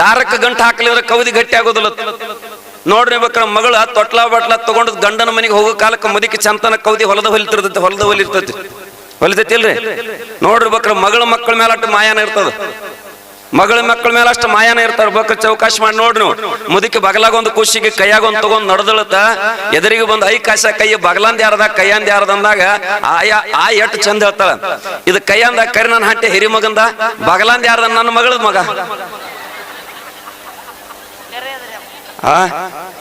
ದಾರಕ್ಕೆ ಗಂಟು ಹಾಕಲಿದ್ರೆ ಕವದಿ ಗಟ್ಟಿ ಆಗೋದಿಲ್ಲ. ನೋಡ್ರಿ ಬೇಕ್ರ ಮಗಳ ತೊಟ್ಲ ಬಟ್ಲ ತಗೊಂಡು ಗಂಡನ ಮನೆಗೆ ಹೋಗೋ ಕಾಲಕ್ಕೆ ಮುದಿಕೆ ಚಂತನ ಕವಿದಿ ಹೊಲದ ಹೊಲಿತಿರ್ತೈತಿ ಹೊಲದ ಹೊಲಿರ್ತೈತಿ ಹೊಲಿತೈತಿ ಇಲ್ರಿ? ನೋಡ್ರಿ ಬೇಕ್ರ ಮಗಳ ಮಕ್ಕಳ ಮೇಲೆ ಅಷ್ಟು ಮಾಯಾನ ಇರ್ತದ. ಮಗಳ ಮಕ್ಕಳ ಮೇಲೆ ಅಷ್ಟು ಮಾಯಾನ ಇರ್ತಾರ ಬೇಕ್ರ ಚೌಕಾಶ್ ಮಾಡಿ ನೋಡ್ರಿ ನೀವು ಮುದಿಕೆ ಬಗಲಾಗ ಒಂದು ಖುಷಿಗೆ ಕೈಯಾಗ ಒಂದು ತಗೊಂಡ್ ನಡ್ದಳತ ಎದುರಿಗೆ ಬಂದು ಐ ಕಾಶ ಕೈ, ಬಗಲಂದ ಯಾರದ, ಕೈಯಂದ ಯಾರದ ಅಂದಾಗ ಆಯಾ, ಆ ಎಟ್ ಚಂದ ಹೇಳ್ತಾಳ. ಇದು ಕೈಯಂದ ಕರಿ ನನ್ನ ಹಂಟೆ ಹಿರಿ ಮಗಂದ, ಬಗಲಂದ ಯಾರದ ನನ್ನ ಮಗಳದ ಮಗ. ಆ?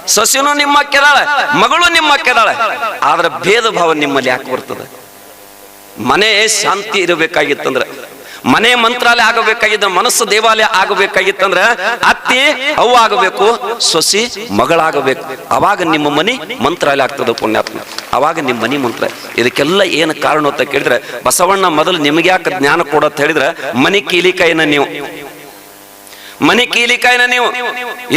ಸೊಸಿನೂ ನಿಮ್ಮ ಅಕ್ಕೆದಾಳ ಮಗಳು ನಿಮ್ಮ ಅಕ್ಕೆದಾಳ ಆದ್ರೆ ಭೇದ ಭಾವ ನಿಮ್ಮಲ್ಲಿ ಯಾಕೆ ಬರ್ತದೆ? ಮನೆ ಶಾಂತಿ ಇರಬೇಕಾಗಿತ್ತಂದ್ರೆ, ಮನೆ ಮಂತ್ರಾಲಯ ಆಗಬೇಕಾಗಿದ್ದ, ಮನಸ್ಸು ದೇವಾಲಯ ಆಗಬೇಕಾಗಿತ್ತಂದ್ರೆ, ಅತ್ತಿ ಅವು ಆಗಬೇಕು, ಸೊಸಿ, ಮಗಳಾಗಬೇಕು. ಅವಾಗ ನಿಮ್ಮ ಮನೆ ಮಂತ್ರಾಲಯ ಆಗ್ತದೆ ಪುಣ್ಯಾತ್ಮ. ಅವಾಗ ನಿಮ್ಮ ಮನೆ ಮಂತ್ರ. ಇದಕ್ಕೆಲ್ಲ ಏನು ಕಾರಣ ಅಂತ ಕೇಳಿದ್ರೆ, ಬಸವಣ್ಣ ಮೊದಲು ನಿಮಗೆ ಯಾಕೆ ಜ್ಞಾನ ಕೊಡೋತ್ ಹೇಳಿದ್ರೆ, ಮನೆ ಕೀಲಿಕಾಯಿನ ನೀವು. ಮನಿ ಕೀಲಿಕಾಯಿನ ನೀವು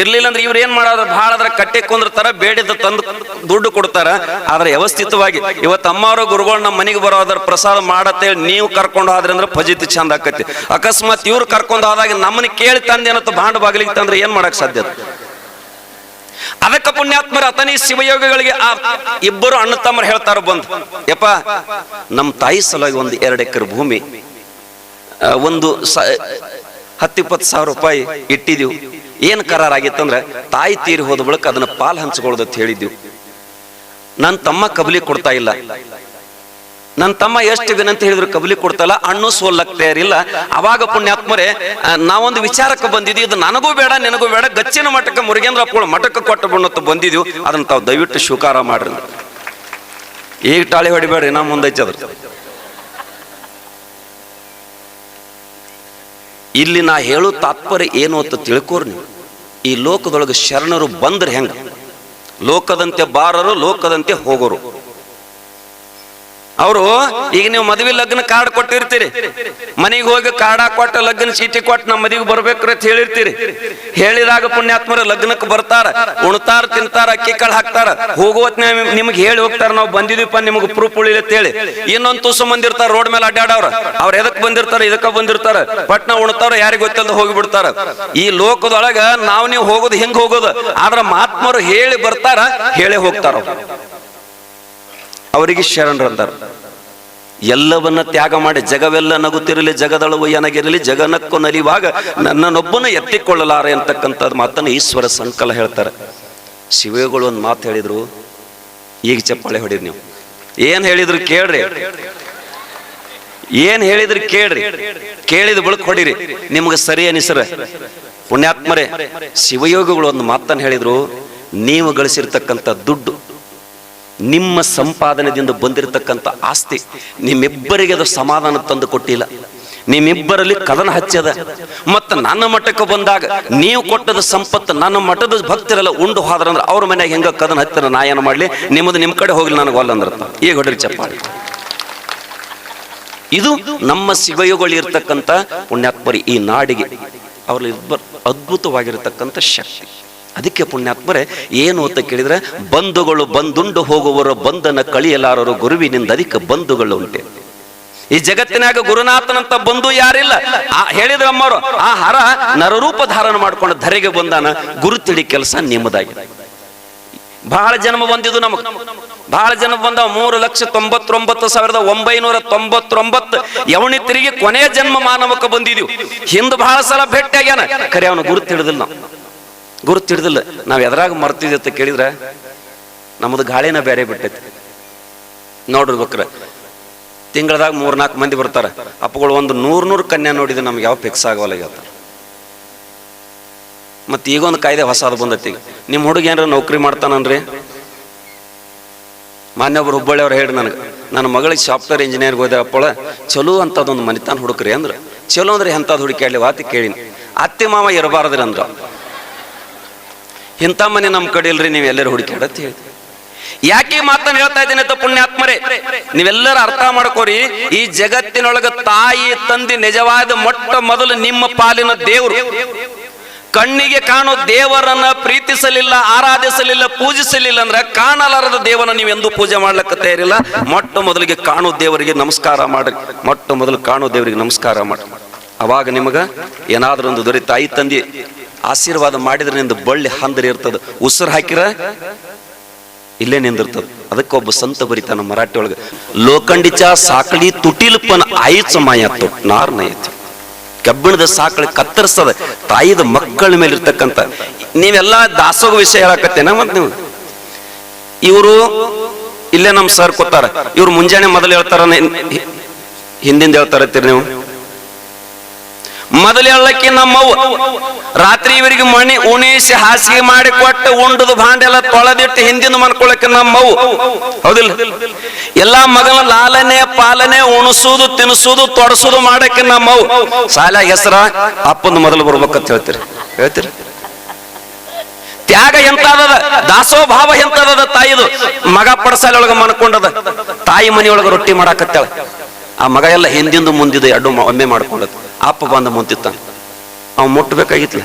ಇರ್ಲಿಲ್ಲ ಅಂದ್ರೆ ಇವ್ರು ಏನ್ ಮಾಡೋದ್ರ ಬಹಳ ಅದ್ರ ಕಟ್ಟೆ ಕುಂದಿರ್ತಾರ ಬೇಡಿದ ತಂದು ದುಡ್ಡು ಕೊಡ್ತಾರ. ಆದ್ರೆ ವ್ಯವಸ್ಥಿತವಾಗಿ ಇವತ್ತು ಅಮ್ಮವ್ರ ಗುರುಗಳು ನಮ್ಮ ಮನೆಗೆ ಬರೋದ್ರ ಪ್ರಸಾದ ಮಾಡತ್ತೆ ನೀವು ಕರ್ಕೊಂಡು ಹೋದ್ರಿ ಅಂದ್ರೆ ಫಜಿತಿ ಚಂದ ಆಕತಿ. ಅಕಸ್ಮಾತ್ ಇವ್ರು ಕರ್ಕೊಂಡು ಹೋದಾಗ ನಮ್ಮನ್ನ ಕೇಳಿ ತಂದೇನತ್ತ ಬಾಂಡ್ ಬಾಗಿಲಿಗೆ ತಂದ್ರೆ ಏನ್ ಮಾಡಕ್ ಸಾಧ್ಯ ಅದಕ್ಕ ಪುಣ್ಯಾತ್ಮರ ಅತನಿ ಶಿವಯೋಗಿಗಳಿಗೆ ಆ ಇಬ್ಬರು ಅಣ್ಣ ತಮ್ಮರು ಹೇಳ್ತಾರ ಬಂದು, ಯಪ್ಪ ನಮ್ಮ ತಾಯಿ ಸಲುವಾಗಿ ಒಂದು ಎರಡು ಎಕರೆ ಭೂಮಿ ಒಂದು ಹತ್ತಿಪ್ಪತ್ತು ಸಾವಿರ ರೂಪಾಯಿ ಇಟ್ಟಿದ್ದೀವಿ ಏನು ಕರಾರಾಗಿತ್ತಂದ್ರೆ ತಾಯಿ ತೀರಿ ಹೋದ ಬಳಿಕ ಅದನ್ನ ಪಾಲ್ ಅಂತ ಹೇಳಿದ್ದೀವಿ ನನ್ನ ತಮ್ಮ ಕಬಲಿ ಕೊಡ್ತಾ ಇಲ್ಲ. ನನ್ನ ತಮ್ಮ ಎಷ್ಟು ವಿನಂತಿ ಹೇಳಿದ್ರು ಕಬಲಿ ಕೊಡ್ತಲ್ಲ ಅಣ್ಣು ಸೋಲಕ್ ತಯಾರಿಲ್ಲ ಅವಾಗ ಪುಣ್ಯಾತ್ಮರೇ ನಾವೊಂದು ವಿಚಾರಕ್ಕೆ ಬಂದಿದ್ವಿ. ಇದು ನನಗೂ ಬೇಡ, ನಿನಗೂ ಬೇಡ. ಗಚ್ಚಿನ ಮಠಕ್ಕೆ ಮುರುಗೇಂದ್ರ ಅಪ್ಪಳು ಮಠಕ್ಕೆ ಕೊಟ್ಟು ಬಣ್ಣತ್ತು ಬಂದಿದ್ವಿ. ಅದನ್ನ ತಾವು ದಯವಿಟ್ಟು ಶುಕಾರ ಮಾಡ್ರಿ. ಈಗ ಟಾಳಿ ಹೊಡಿಬೇಡ್ರಿ ನಾ ಮುಂದೈತೆ ಅದ್ರ ಇಲ್ಲಿ ನಾ ಹೇಳೋ ತಾತ್ಪರ್ಯ ಏನು ಅಂತ ತಿಳ್ಕೋರಿ ನೀವು. ಈ ಲೋಕದೊಳಗೆ ಶರಣರು ಬಂದ್ರೆ ಹೆಂಗ? ಲೋಕದಂತೆ ಬಾರರು, ಲೋಕದಂತೆ ಹೋಗೋರು. ಅವರು, ಈಗ ನೀವು ಮದುವೆ ಲಗ್ನ ಕಾರ್ಡ್ ಕೊಟ್ಟಿರ್ತೀರಿ. ಮನೆಗೆ ಹೋಗಿ ಕಾರ್ಡ್ ಕೊಟ್ಟ ಲಗ್ನ ಚೀಟಿ ಕೊಟ್ಟು ನಮ್ಮ ಮದಿಗೆ ಬರ್ಬೇಕು ಅಂತ ಹೇಳಿರ್ತೀರಿ. ಹೇಳಿದಾಗ ಪುಣ್ಯಾತ್ಮರ ಲಗ್ನಕ್ಕೆ ಬರ್ತಾರ, ಉಣ್ತಾರ, ತಿಂತಾರ, ಅಕ್ಕಿ ಕಾಳು ಹಾಕ್ತಾರ. ಹೋಗುವತ್ ನಿಮ್ಗೆ ಹೇಳಿ ಹೋಗ್ತಾರ, ನಾವು ಬಂದಿದೀಪ ನಿಮ್ಗೆ ಪ್ರೂಫ್ ಉಳಿಲಿ ಅಂತ ಹೇಳಿ. ಇನ್ನೊಂದು ತುಸು ಬಂದಿರ್ತಾರ ರೋಡ್ ಮೇಲೆ ಅಡ್ಡಾಡವ್ರ ಅವ್ರ ಎದಕ್ ಬಂದಿರ್ತಾರ, ಇದಕ್ಕ ಬಂದಿರ್ತಾರ. ಪಟ್ನ ಉಣ್ತಾರ, ಯಾರಿಗ್ ಹೋಗಿ ಬಿಡ್ತಾರ. ಈ ಲೋಕದೊಳಗ ನಾವು ನೀವು ಹೋಗೋದು ಹೆಂಗ್ ಹೋಗೋದು, ಆದ್ರ ಮಹಾತ್ಮರು ಹೇಳಿ ಬರ್ತಾರ, ಹೇಳಿ ಹೋಗ್ತಾರ. ಅವರಿಗೆ ಶರಣರಂದರು ಎಲ್ಲವನ್ನ ತ್ಯಾಗ ಮಾಡಿ, ಜಗವೆಲ್ಲ ನಗುತ್ತಿರಲಿ, ಜಗದಳವು ಎನಗಿರಲಿ, ಜಗನಕ್ಕು ನಲಿವಾಗ ನನ್ನನ್ನೊಬ್ಬನ ಎತ್ತಿಕೊಳ್ಳಲಾರೆ ಅಂತಕ್ಕಂಥದ್ದು ಮಾತನ್ನು ಈಶ್ವರ ಸಂಕಲ ಹೇಳ್ತಾರೆ. ಶಿವಗಳು ಒಂದು ಮಾತು ಹೇಳಿದ್ರು, ಈಗ ಚಪ್ಪಾಳೆ ಹೊಡಿರಿ ನೀವು. ಏನ್ ಹೇಳಿದ್ರು ಕೇಳ್ರಿ. ಏನ್ ಹೇಳಿದ್ರು ಕೇಳ್ರಿ. ಕೇಳಿದ ಬಳಕ ಹೊಡಿರಿ. ನಿಮ್ಗೆ ಸರಿ ಅನಿಸ್ರ. ಪುಣ್ಯಾತ್ಮರೇ, ಶಿವಯೋಗಿಗಳು ಒಂದು ಮಾತನ್ನು ಹೇಳಿದ್ರು, ನೀವು ಗಳಿಸಿರ್ತಕ್ಕಂಥ ದುಡ್ಡು ನಿಮ್ಮ ಸಂಪಾದನೆದಿಂದ ಬಂದಿರತಕ್ಕಂಥ ಆಸ್ತಿ ನಿಮ್ಮಿಬ್ಬರಿಗೆ ಅದು ಸಮಾಧಾನ ತಂದು ಕೊಟ್ಟಿಲ್ಲ. ನಿಮ್ಮಿಬ್ಬರಲ್ಲಿ ಕದನ ಹಚ್ಚದ. ಮತ್ತು ನನ್ನ ಮಠಕ್ಕೆ ಬಂದಾಗ ನೀವು ಕೊಟ್ಟದ ಸಂಪತ್ತು ನನ್ನ ಮಠದ ಭಕ್ತರೆಲ್ಲ ಉಂಡು ಹೋದ್ರಂದ್ರೆ ಅವ್ರ ಮನ್ಯಾಗ ಹೆಂಗ ಕದನ ಹತ್ತಿರ ನಾ ಏನು ಮಾಡ್ಲಿ? ನಿಮ್ಮದು ನಿಮ್ಮ ಕಡೆ ಹೋಗ್ಲಿ, ನನಗೆ ಒಲ್ಲ ಅಂದ್ರೆ ಈಗ ಹೊಡ್ರಿ ಚಪ್ಪಾಳಿ. ಇದು ನಮ್ಮ ಶಿವಯುಗಳು ಇರ್ತಕ್ಕಂಥ ಪುಣ್ಯಾತ್ಮರಿ ಈ ನಾಡಿಗೆ ಅವ್ರಲ್ಲಿ ಅದ್ಭುತವಾಗಿರತಕ್ಕಂಥ ಶಕ್ತಿ. ಅದಕ್ಕೆ ಪುಣ್ಯಾತ್ಮರೆ, ಏನು ಅಂತ ಕೇಳಿದ್ರೆ, ಬಂಧುಗಳು ಬಂದುಂಡು ಹೋಗುವವರು ಬಂಧನ ಕಳಿಯಲಾರರು ಗುರುವಿನಿಂದ ಅದಕ್ಕೆ ಬಂಧುಗಳು ಉಂಟೆ. ಈ ಜಗತ್ತಿನಾಗ ಗುರುನಾಥನಂತ ಬಂಧು ಯಾರಿಲ್ಲ. ಆ ಹೇಳಿದ್ರ ಅಮ್ಮರು ಆ ಹರ ನರರೂಪ ಧಾರಣ ಮಾಡ್ಕೊಂಡು ಧರೆಗೆ ಬಂದಾನ, ಗುರು ತಿಳಿ ಕೆಲಸ ನಿಮ್ಮದಾಗಿದೆ. ಬಹಳ ಜನ್ಮ ಬಂದಿದ್ದು ನಮಗೆ. ಬಹಳ ಜನ ಬಂದ ಮೂರು ಲಕ್ಷ ತೊಂಬತ್ತೊಂಬತ್ತು ಸಾವಿರದ ಒಂಬೈನೂರ ತೊಂಬತ್ತೊಂಬತ್ತು ಯವಣಿ ತಿರುಗಿ ಕೊನೆಯ ಜನ್ಮ ಮಾನವಕ್ಕೆ ಬಂದಿದೀವಿ. ಹಿಂದೆ ಬಹಳ ಸಲ ಭೇಟಿ ಆಗ್ಯಾನ ಕರೆ ಅವನು ಗುರುತಿಡಿದಿಲ್ಲ ನಾವು. ಗುರುತು ಹಿಡ್ದಿಲ್ಲ ನಾವು ಎದ್ರಾಗ ಮರ್ತಿದ್ವಿ ಅಂತ ಕೇಳಿದ್ರೆ ನಮ್ಮದು ಗಾಳಿನ ಬೇರೆ ಬಿಟ್ಟೈತಿ. ನೋಡ್ರಿ ಬಕ್ರ, ತಿಂಗಳದಾಗ ಮೂರ್ನಾಲ್ಕು ಮಂದಿ ಬರ್ತಾರೆ. ಅಪ್ಪಗಳು ಒಂದು ನೂರು ನೂರು ಕನ್ಯಾ ನೋಡಿದ್ರೆ ನಮ್ಗೆ ಯಾವ ಫಿಕ್ಸ್ ಆಗೋಲ್ಲ ಹೇಳ್ತಾರೆ ಮತ್ತು ಈಗ ಒಂದು ಕಾಯ್ದೆ ಹೊಸದು ಬಂದೈತಿ. ನಿಮ್ಮ ಹುಡುಗ ಏನಾರ ನೌಕರಿ ಮಾಡ್ತಾನನ್ರಿ? ಮಾನ್ಯೊಬ್ರು ಹುಬ್ಬಳ್ಳಿಯವ್ರು ಹೇಳಿ ನನಗೆ, ನನ್ನ ಮಗಳಿಗೆ ಸಾಫ್ಟ್ವೇರ್ ಇಂಜಿನಿಯರ್ಗೆ ಹೋದ್ರಪ್ಪಳ ಚಲೋ ಅಂಥದ್ದೊಂದು ಮನಿತಾನ ಹುಡುಕ್ರಿ ಅಂದ್ರೆ. ಚಲೋ ಅಂದ್ರೆ ಎಂಥದ್ದು ಹೇಳಿ ವಾತಿ ಕೇಳಿನಿ. ಅತ್ತೆ ಮಾವ ಇರಬಾರ್ದ್ರಿ ಅಂದ್ರ. ಇಂಥ ಮನೆ ನಮ್ಮ ಕಡೆ ಇಲ್ರಿ, ನೀವು ಎಲ್ಲರೂ ಹುಡುಕಾಡತ್ ಹೇಳಿ ಯಾಕೆ ಮಾತನ್ನ ಹೇಳ್ತಾ ಇದ್ದೀನಿ ಅಂತ ಪುಣ್ಯಾತ್ಮರೇ? ನೀವೆಲ್ಲರೂ ಅರ್ಥ ಮಾಡ್ಕೋರಿ, ಈ ಜಗತ್ತಿನೊಳಗ ತಾಯಿ, ತಂದೆ ನಿಜವಾದ ಮೊಟ್ಟ ಮೊದಲು ನಿಮ್ಮ ಪಾಲಿನ ದೇವರು. ಕಣ್ಣಿಗೆ ಕಾಣೋ ದೇವರನ್ನ ಪ್ರೀತಿಸಲಿಲ್ಲ, ಆರಾಧಿಸಲಿಲ್ಲ, ಪೂಜಿಸಲಿಲ್ಲ ಅಂದ್ರೆ ಕಾಣಲಾರದ ದೇವನ ನೀವು ಎಂದು ಪೂಜೆ ಮಾಡ್ಲಿಕ್ಕೆ ತಯಾರಿಲ್ಲ. ಮೊಟ್ಟ ಮೊದಲಿಗೆ ಕಾಣೋ ದೇವರಿಗೆ ನಮಸ್ಕಾರ ಮಾಡ್ರಿ. ಮೊಟ್ಟ ಮೊದಲು ಕಾಣೋ ದೇವರಿಗೆ ನಮಸ್ಕಾರ ಮಾಡ್ರಿ. ಅವಾಗ ನಿಮಗ ಏನಾದ್ರೂ ಒಂದು ದೊರೆ ತಾಯಿ ತಂದೆ ಆಶೀರ್ವಾದ ಮಾಡಿದ್ರೆ ನಿಂದು ಬಳ್ಳಿ ಹಂದರಿ ಇರ್ತದ. ಉಸಿರು ಹಾಕಿರ ಇಲ್ಲೇ ನಿಂದಿರ್ತದ. ಅದಕ್ಕೊಬ್ಬ ಸಂತ ಬರಿತಾನ ಮರಾಠಿ ಒಳಗೆ ಲೋಕಂಡಿಚ ಸಾಕಳಿ ತುಟಿಲ್ಪನ ಆಯುಚ ಮಾಯತ್ತು ನಾರ್ನಯತ್ತು ಕಬ್ಬಿಣದ ಸಾಕಳಿ ಕತ್ತರಿಸ್ತದ. ತಾಯಿದ ಮಕ್ಕಳ ಮೇಲೆ ಇರ್ತಕ್ಕಂಥ ನೀವೆಲ್ಲ ದಾಸೋಗ ವಿಷಯ ಹೇಳಕತ್ತೇನ ಮತ್ ನೀವು? ಇವರು ಇಲ್ಲೇ ನಮ್ಮ ಸರ್ ಕೊತ್ತಾರ ಇವ್ರು ಮುಂಜಾನೆ ಮೊದಲು ಹೇಳ್ತಾರ ಹಿಂದಿಂದ ಹೇಳ್ತಾರತ್ತೀರಿ ನೀವು? ಮೊದಲು ಹೇಳಕ್ಕೆ ನಮ್ಮವ್ವ ರಾತ್ರಿ ಇವರಿಗೆ ಮಣಿ ಉಣಿಸಿ ಹಾಸಿಗೆ ಮಾಡಿ ಕೊಟ್ಟು ಉಂಡದು ಭಾಂಡೆಲ್ಲ ತೊಳೆದಿಟ್ಟು ಹಿಂದಿನ ಮನ್ಕೊಳಕ್ಕೆ ನಮ್ಮವು. ಹೌದಿಲ್ಲ? ಎಲ್ಲಾ ಮಗನ ಲಾಲನೆ, ಪಾಲನೆ ಉಣಿಸುದು ತಿನ್ಸುದು ತೊಡಸುದು ಮಾಡಕ್ಕೆ ನಮ್ಮವು. ಸಾಲ ಹೆಸರ ಅಪ್ಪನ ಮೊದಲು ಬರ್ಬೇಕಂತ ಹೇಳ್ತೀರಿ. ಹೇಳ್ತೀರಿ? ತ್ಯಾಗ ಎಂತದ ದಾಸೋಭಾವ ಎಂತದ ತಾಯಿದು? ಮಗ ಪಡಸಾಲೆ ಒಳಗ ಮನ್ಕೊಂಡದ ತಾಯಿ ಮನೆಯೊಳಗ ರೊಟ್ಟಿ ಮಾಡಾಕತ್ತಾಳ. ಆ ಮಗ ಎಲ್ಲ ಹಿಂದಿಂದು ಮುಂದಿದೆ, ಅಡ್ಡು ಒಮ್ಮೆ ಮಾಡ್ಕೊಂಡದ ಅಪ್ಪ ಬಂದ ಮುಂತಿತ್ತ ಅವ್ ಮುಟ್ಟಬೇಕಾಗಿತ್ಲ